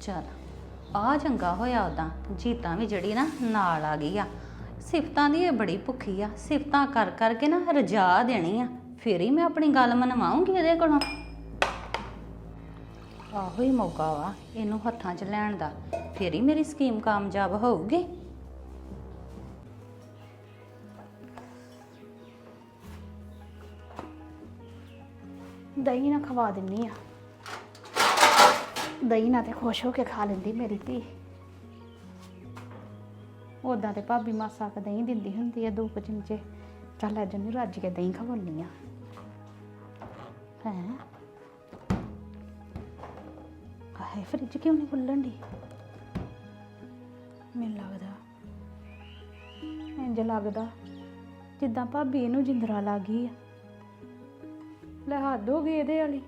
ਚਲ। ਆ ਚੰਗਾ ਹੋਇਆ ਉਦਾਂ ਜੀਤਾਂ ਵੀ ਜਿਹੜੀ ਨਾ ਨਾਲ ਆ ਗਈ ਆ। ਸਿਫਤਾਂ ਦੀ ਇਹ ਬੜੀ ਭੁੱਖੀ ਆ। ਸਿਫਤਾਂ ਕਰ ਕਰਕੇ ਨਾ ਰਜਾ ਦੇਣੀ ਆ। ਫੇਰ ਹੀ ਮੈਂ ਆਪਣੀ ਗੱਲ ਮਨਵਾਉਂਗੀ ਇਹਦੇ ਕੋਲੋਂ। ਆਹੋ ਹੀ ਮੌਕਾ ਵਾ ਇਹਨੂੰ ਹੱਥਾਂ 'ਚ ਲੈਣ ਦਾ। ਫੇਰ ਹੀ ਮੇਰੀ ਸਕੀਮ ਕਾਮਯਾਬ ਹੋਊਗੀ। ਦਹੀਂ ਨਾ ਖਵਾ ਦਿੰਨੀ ਆ। ਦਹੀਂ ਨਾਲ ਤੇ ਖੁਸ਼ ਹੋ ਕੇ ਖਾ ਲੈਂਦੀ ਮੇਰੀ ਧੀ। ਉਦਾਂ ਤੇ ਭਾਬੀ ਮਾਸਾ ਕ ਦਹੀਂ ਦਿੰਦੀ ਹੁੰਦੀ ਆ, ਦੋ ਕੁ ਚਮਚੇ ਚੱਲ ਅੱਜ ਨੂੰ ਰੱਜ ਕੇ ਦਹੀਂ ਖਵਾਉਣੀ ਆ। ਹੈ? ਆਹੇ ਫਰਿੱਜ ਕਿਉਂ ਨਹੀਂ ਖੁੱਲਣ ਦੀ ਮੈਨੂੰ ਲੱਗਦਾ ਇੰਜ ਲੱਗਦਾ ਜਿੱਦਾਂ ਭਾਬੀ ਇਹਨੂੰ ਜਿੰਦਰਾ ਲੱਗ ਗਈ ਆ। ਲੈ ਹੱਦ ਹੋ ਗਈ ਇਹਦੇ ਵਾਲੀ।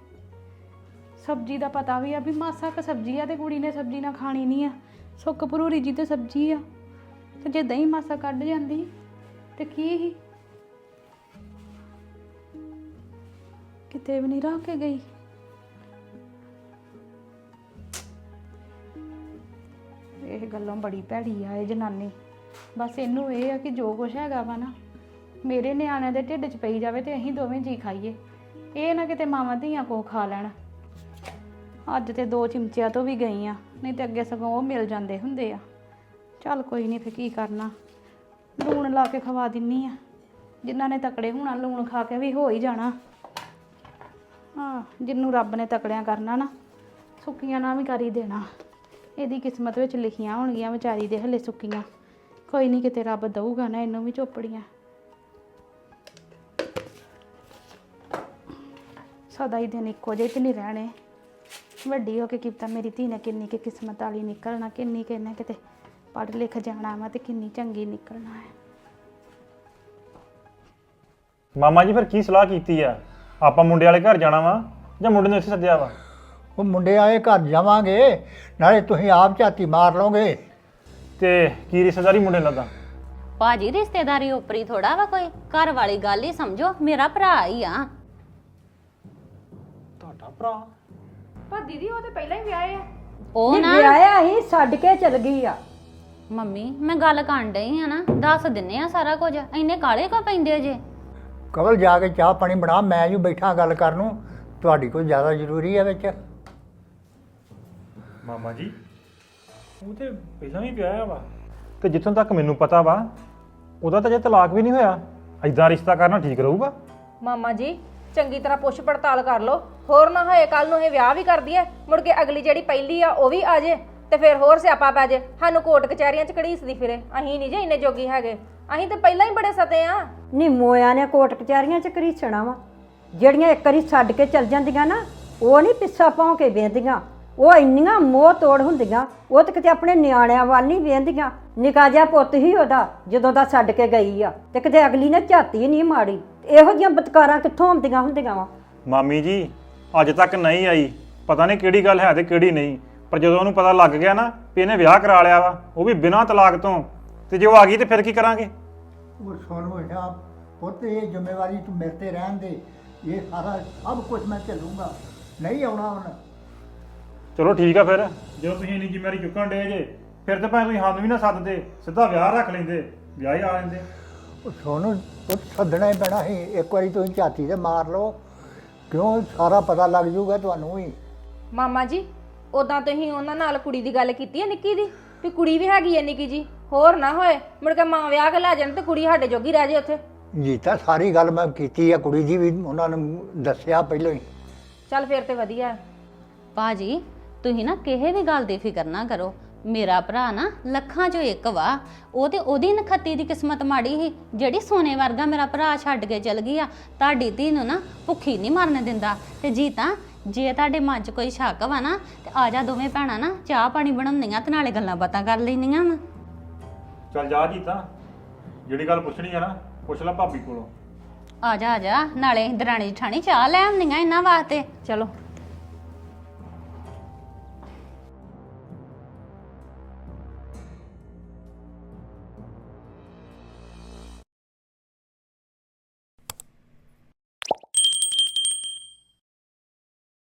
ਸਬਜ਼ੀ ਦਾ ਪਤਾ ਵੀ ਆ ਵੀ ਮਾਸਾ ਕ ਸਬਜ਼ੀ ਆ ਤੇ ਕੁੜੀ ਨੇ ਸਬਜ਼ੀ ਨਾ ਖਾਣੀ ਨਹੀਂ ਆ। ਸੁੱਕ ਭਰੂਰੀ ਜੀ ਤੇ ਸਬਜ਼ੀ ਆ। ਤੇ ਜੇ ਦਹੀਂ ਮਾਸਾ ਕੱਢ ਜਾਂਦੀ, ਤੇ ਕੀ ਹੀ ਕਿਤੇ ਵੀ ਨਹੀਂ ਰੱਖ ਕੇ ਗਈ। ਇਹ ਗੱਲੋਂ ਬੜੀ ਭੈੜੀ ਆ ਇਹ ਜਨਾਨੀ। ਬਸ ਇਹਨੂੰ ਇਹ ਆ ਕਿ ਜੋ ਕੁਛ ਹੈਗਾ ਵਾ ਨਾ, ਮੇਰੇ ਨਿਆਣਿਆਂ ਦੇ ਢਿੱਡ 'ਚ ਪਈ ਜਾਵੇ ਤੇ ਅਸੀਂ ਦੋਵੇਂ ਜੀ ਖਾਈਏ। ਇਹ ਨਾ ਕਿਤੇ ਮਾਵਾਂ ਧੀਆਂ ਕੋ ਖਾ ਲੈਣ। ਅੱਜ ਤੇ ਦੋ ਚਿਮਚਿਆਂ ਤੋਂ ਵੀ ਗਈ ਆ, ਨਹੀਂ ਤੇ ਅੱਗੇ ਸਗੋਂ ਉਹ ਮਿਲ ਜਾਂਦੇ ਹੁੰਦੇ ਆ। ਚੱਲ ਕੋਈ ਨਹੀਂ ਫੇ ਕੀ ਕਰਨਾ? ਲੂਣ ਲਾ ਕੇ ਖਵਾ ਦਿੰਨੀ ਆ। ਜਿਨ੍ਹਾਂ ਨੇ ਤਕੜੇ ਹੋਣਾ, ਲੂਣ ਖਾ ਕੇ ਵੀ ਹੋ ਹੀ ਜਾਣਾ। ਹਾਂ, ਜਿੰਨੂੰ ਰੱਬ ਨੇ ਤਕੜਿਆਂ ਕਰਨਾ ਨਾ, ਸੁੱਕੀਆਂ ਨਾ ਵੀ ਕਰ ਹੀ ਦੇਣਾ। ਇਹਦੀ ਕਿਸਮਤ ਵਿੱਚ ਲਿਖੀਆਂ ਹੋਣਗੀਆਂ ਵਿਚਾਰੀ ਦੇ ਹਲੇ ਸੁੱਕੀਆਂ। ਕੋਈ ਨਹੀਂ ਕਿਤੇ ਰੱਬ ਦਊਗਾ ਨਾ ਇਹਨੂੰ ਵੀ ਚੋਪੜੀਆਂ ਸਦਾ ਹੀ ਦਿਨ ਇੱਕੋ ਜਿਹੇ ਤੇ ਨਹੀਂ ਰਹਿਣੇ। ਵੱਡੀ ਹੋ ਕੇ ਕੀਤਾ ਮੇਰੀ ਧੀ ਨੇ ਕਿੰਨੀ ਕਿ ਕਿਸਮਤ ਵਾਲੀ ਨਿਕਲਣਾ ਕਿੰਨੀ ਕਿ ਇਹਨੇ ਕਿਤੇ ਪੜ੍ਹ ਲਿਖ ਜਾਣਾ ਵਾ ਤੇ ਕਿੰਨੀ ਚੰਗੀ ਨਿਕਲਣਾ ਹੈ। ਮਾਮਾ ਜੀ ਫਿਰ ਕੀ ਸਲਾਹ ਕੀਤੀ ਆ? ਆਪਾਂ ਮੁੰਡੇ ਵਾਲੇ ਘਰ ਜਾਣਾ ਵਾ ਜਾਂ ਮੁੰਡੇ ਨੂੰ ਇੱਥੇ ਸੱਦਿਆ ਵਾ? ਉਹ ਮੁੰਡੇ ਆਏ ਘਰ ਜਾਵਾਂਗੇ ਨਾਲੇ ਤੁਸੀਂ ਆਪ ਝਾਤੀ ਮਾਰ ਲਓਗੇ। ਤੇ ਕੀ ਰਿਸ਼ਤੇਦਾਰੀ ਮੁੰਡੇ ਨਾਲ ਦਾ? ਭਾਜੀ ਰਿਸ਼ਤੇਦਾਰੀ ਉਪਰੀ ਥੋੜਾ ਵਾ ਕੋਈ। ਘਰ ਵਾਲੀ ਗੱਲ ਹੀ ਸਮਝੋ ਮੇਰਾ ਭਰਾ ਹੀ ਆ। ਤੁਹਾਡਾ ਭਰਾ? ਪਰ ਦੀਦੀ ਉਹ ਤੇ ਪਹਿਲਾਂ ਹੀ ਵਿਆਹੇ ਆ। ਉਹ ਨਾ ਵਿਆਹਿਆ ਹੀ ਛੱਡ ਕੇ ਚਲ ਗਈ ਆ। ਮੰਮੀ ਮੈਂ ਗੱਲ ਕਰਨ ਡਈ ਆ ਨਾ ਦੱਸ ਦਿੰਨੇ ਆ ਸਾਰਾ ਕੁਝ। ਇੰਨੇ ਕਾਲੇ ਕੋ ਪੈਂਦੇ ਜੇ? ਕਵਲ ਜਾ ਕੇ ਚਾਹ ਪਾਣੀ ਬਣਾ ਮੈਂ ਜੂ ਬੈਠਾ ਗੱਲ ਕਰਨ ਨੂੰ। ਤੁਹਾਡੀ ਕੋਈ ਜ਼ਿਆਦਾ ਜ਼ਰੂਰੀ ਹੈ ਵਿੱਚ? ਮਾਮਾ ਜੀ ਉਹ ਤੇ ਪਹਿਲਾਂ ਵੀ ਵਿਆਹਿਆ ਵਾ। ਤੇ ਜਿੱਥੋਂ ਤੱਕ ਮੈਨੂੰ ਪਤਾ ਵਾ ਉਹਦਾ ਤਾਂ ਜੇ ਤਲਾਕ ਵੀ ਨਹੀਂ ਹੋਇਆ। ਐਦਾਂ ਰਿਸ਼ਤਾ ਕਰਨਾ ਠੀਕ ਰਹੂਗਾ? ਮਾਮਾ ਜੀ ਚੰਗੀ ਤਰ੍ਹਾਂ ਪੁੱਛ ਪੜਤਾਲ ਕਰ ਲਓ। ਹੋਰ ਨਾ ਹੋਏ ਕੱਲ ਨੂੰ ਇਹ ਵਿਆਹ ਵੀ ਕਰਦੀ ਐ, ਮੁੜ ਕੇ ਅਗਲੀ ਜਿਹੜੀ ਪਹਿਲੀ ਆ ਉਹ ਵੀ ਆ ਜੇ, ਤੇ ਫਿਰ ਹੋਰ ਸਿਆਪਾ ਪੈ ਜੇ। ਸਾਨੂੰ ਕੋਰਟ ਕਚਹਿਰੀਆਂ 'ਚ ਘੜੀਸਦੀ ਫਿਰੇ। ਅਸੀਂ ਨਹੀਂ ਜੇ ਇੰਨੇ ਜੋਗੀ ਹੈਗੇ। ਅਸੀਂ ਤਾਂ ਪਹਿਲਾਂ ਹੀ ਬੜੇ ਸਤੇ ਆ। ਨੀ ਮੋਇਆ ਨੇ ਕੋਟ ਕਚਹਿਰੀਆਂ ਚ ਘਰੀਸਣਾ ਵਾ। ਜਿਹੜੀਆਂ ਇੱਕ ਵਾਰੀ ਛੱਡ ਕੇ ਚਲ ਜਾਂਦੀਆਂ ਨਾ, ਉਹ ਨਹੀਂ ਪਿੱਛਾ ਪਾਉ ਕੇ ਵੇਂਦੀਆਂ ਉਹ ਇੰਨੀਆਂ ਮੋਹ ਤੋੜ ਹੁੰਦੀਆਂ, ਉਹ ਤਾਂ ਕਿਤੇ ਆਪਣੇ ਨਿਆਣਿਆਂ ਵੱਲ ਨਹੀਂ ਵੇਂਦੀਆਂ ਨਿਕਾ ਜਿਹਾ ਪੁੱਤ ਹੀ ਉਹਦਾ, ਜਦੋਂ ਦਾ ਛੱਡ ਕੇ ਗਈ ਆ, ਤੇ ਕਿਤੇ ਅਗਲੀ ਨੇ ਝਾਤੀ ਨਹੀਂ ਮਾੜੀ ਇਹੋ ਜਿਹੀਆਂ ਬਤਕਾਰਾਂ ਕਿੱਥੋਂ ਆਉਂਦੀਆਂ ਹੁੰਦੀਆਂ ਵਾ? ਮਾਮੀ ਜੀ ਅੱਜ ਤੱਕ ਨਹੀਂ ਆਈ। ਪਤਾ ਨਹੀਂ ਕਿਹੜੀ ਗੱਲ ਹੈ ਤੇ ਕਿਹੜੀ ਨਹੀਂ। ਪਰ ਜਦੋਂ ਉਹਨੂੰ ਪਤਾ ਲੱਗ ਗਿਆ ਨਾ ਵੀ ਇਹਨੇ ਵਿਆਹ ਕਰਾ ਲਿਆ ਵਾ ਉਹ ਵੀ ਬਿਨਾਂ ਤਲਾਕ ਤੋਂ। ਤੇ ਜੇ ਉਹ ਆ ਗਈ ਤੇ ਫਿਰ ਕੀ ਕਰਾਂਗੇ? ਉਹ ਸੁਣ ਹੋਇਆ ਪੁੱਤ ਇਹ ਜ਼ਿੰਮੇਵਾਰੀ ਤੂੰ ਮੇਰੇ ਤੇ ਰਹਿਣ ਦੇ। ਇਹ ਸਾਰਾ ਸਭ ਕੁਝ ਮੈਂ ਝੱਲੂੰਗਾ। ਨਹੀਂ ਆਉਣਾ ਹੁਣ। ਚਲੋ ਠੀਕ ਆ ਫਿਰ। ਜਦੋਂ ਤੁਸੀਂ ਇੰਨੀ ਜ਼ਿੰਮੇਵਾਰੀ ਚੁੱਕਣ ਡੇ ਜੇ ਫਿਰ ਤਾਂ ਭਾਵੇਂ ਤੁਸੀਂ ਸਾਨੂੰ ਵੀ ਨਾ ਸੱਦਦੇ ਸਿੱਧਾ ਵਿਆਹ ਰੱਖ ਲੈਂਦੇ ਵਿਆਹ ਹੀ ਆ ਲੈਂਦੇ। ਉਹ ਸੁਣ ਪੁੱਤ ਸੱਦਣਾ ਹੀ ਪੈਣਾ ਸੀ। ਇੱਕ ਵਾਰੀ ਤੁਸੀਂ ਝਾਤੀ ਤੇ ਮਾਰ ਲਓ। ਕਿਉਂ? ਸਾਰਾ ਪਤਾ ਲੱਗ ਜੂਗਾ ਤੁਹਾਨੂੰ ਵੀ। ਮਾਮਾ ਜੀ ਉਦਾਂ ਤੁਸੀਂ ਉਹਨਾਂ ਨਾਲ ਕੁੜੀ ਦੀ ਗੱਲ ਕੀਤੀ ਹੈ ਨਿੱਕੀ ਦੀ? ਵੀ ਕੁੜੀ ਵੀ ਹੈਗੀ ਹੈ ਨਿੱਕੀ ਜੀ। ਹੋਰ ਨਾ ਹੋਏ। ਮੁੜ ਕੇ ਮਾਂ ਵਿਆਹ ਕੇ ਲੈ ਜਾਣ ਤੇ ਕੁੜੀ ਸਾਡੇ ਜੋਗੀ ਰਹਿ ਜੇ ਉੱਥੇ। ਜੀ ਤਾਂ ਸਾਰੀ ਗੱਲ ਮੈਂ ਕੀਤੀ ਆ। ਕੁੜੀ ਦੀ ਵੀ ਉਹਨਾਂ ਨੂੰ ਦੱਸਿਆ ਪਹਿਲਾਂ ਹੀ। ਚੱਲ ਫਿਰ ਤੇ ਵਧੀਆ। ਹੈ ਭਾਜੀ ਤੁਸੀਂ ਨਾ ਕਿਸੇ ਵੀ ਗੱਲ ਦੀ ਫਿਕਰ ਨਾ ਕਰੋ। ਮੇਰਾ ਭਰਾ ਨਾ ਲੱਖਾਂ ਚੋਂ ਇੱਕ ਵਾ। ਉਹ ਤੇ ਉਹਦੀ ਨਖੱਤੀ ਦੀ ਕਿਸਮਤ ਮਾੜੀ ਸੀ ਜਿਹੜੀ ਸੋਨੇ ਵਰਗਾ ਮੇਰਾ ਭਰਾ ਛੱਡ ਕੇ ਚਲ ਗਈ ਆ ਤੁਹਾਡੀ ਧੀ ਨੂੰ ਨਾ ਭੁੱਖੀ ਨਹੀਂ ਮਰਨ ਦਿੰਦਾ। ਤੇ ਜੀ ਤਾਂ ਜੇ ਤੁਹਾਡੇ ਮਨ 'ਚ ਕੋਈ ਸ਼ੱਕ ਵਾ ਨਾ ਤੇ ਆ ਜਾ ਦੋਵੇਂ ਭੈਣਾਂ ਨਾ ਚਾਹ ਪਾਣੀ ਬਣਾਉਂਦੀਆਂ ਤੇ ਨਾਲੇ ਗੱਲਾਂ ਬਾਤਾਂ ਕਰ ਲੈਂਦੀਆਂ ਵਾ। ਚੱਲ ਜਾ ਜੀ ਤਾਂ। ਜਿਹੜੀ ਗੱਲ ਪੁੱਛਣੀ ਆ ਨਾ ਪੁੱਛ ਲੈ ਭਾਬੀ ਕੋਲੋਂ। ਆ ਜਾ ਆ ਜਾ ਨਾਲੇ ਦਰਾਣੀ ਜਠਾਣੀ ਚਾਹ ਲੈ ਆਉਂਦੀਆਂ ਇਹਨਾਂ ਵਾਸਤੇ। ਚਲੋ।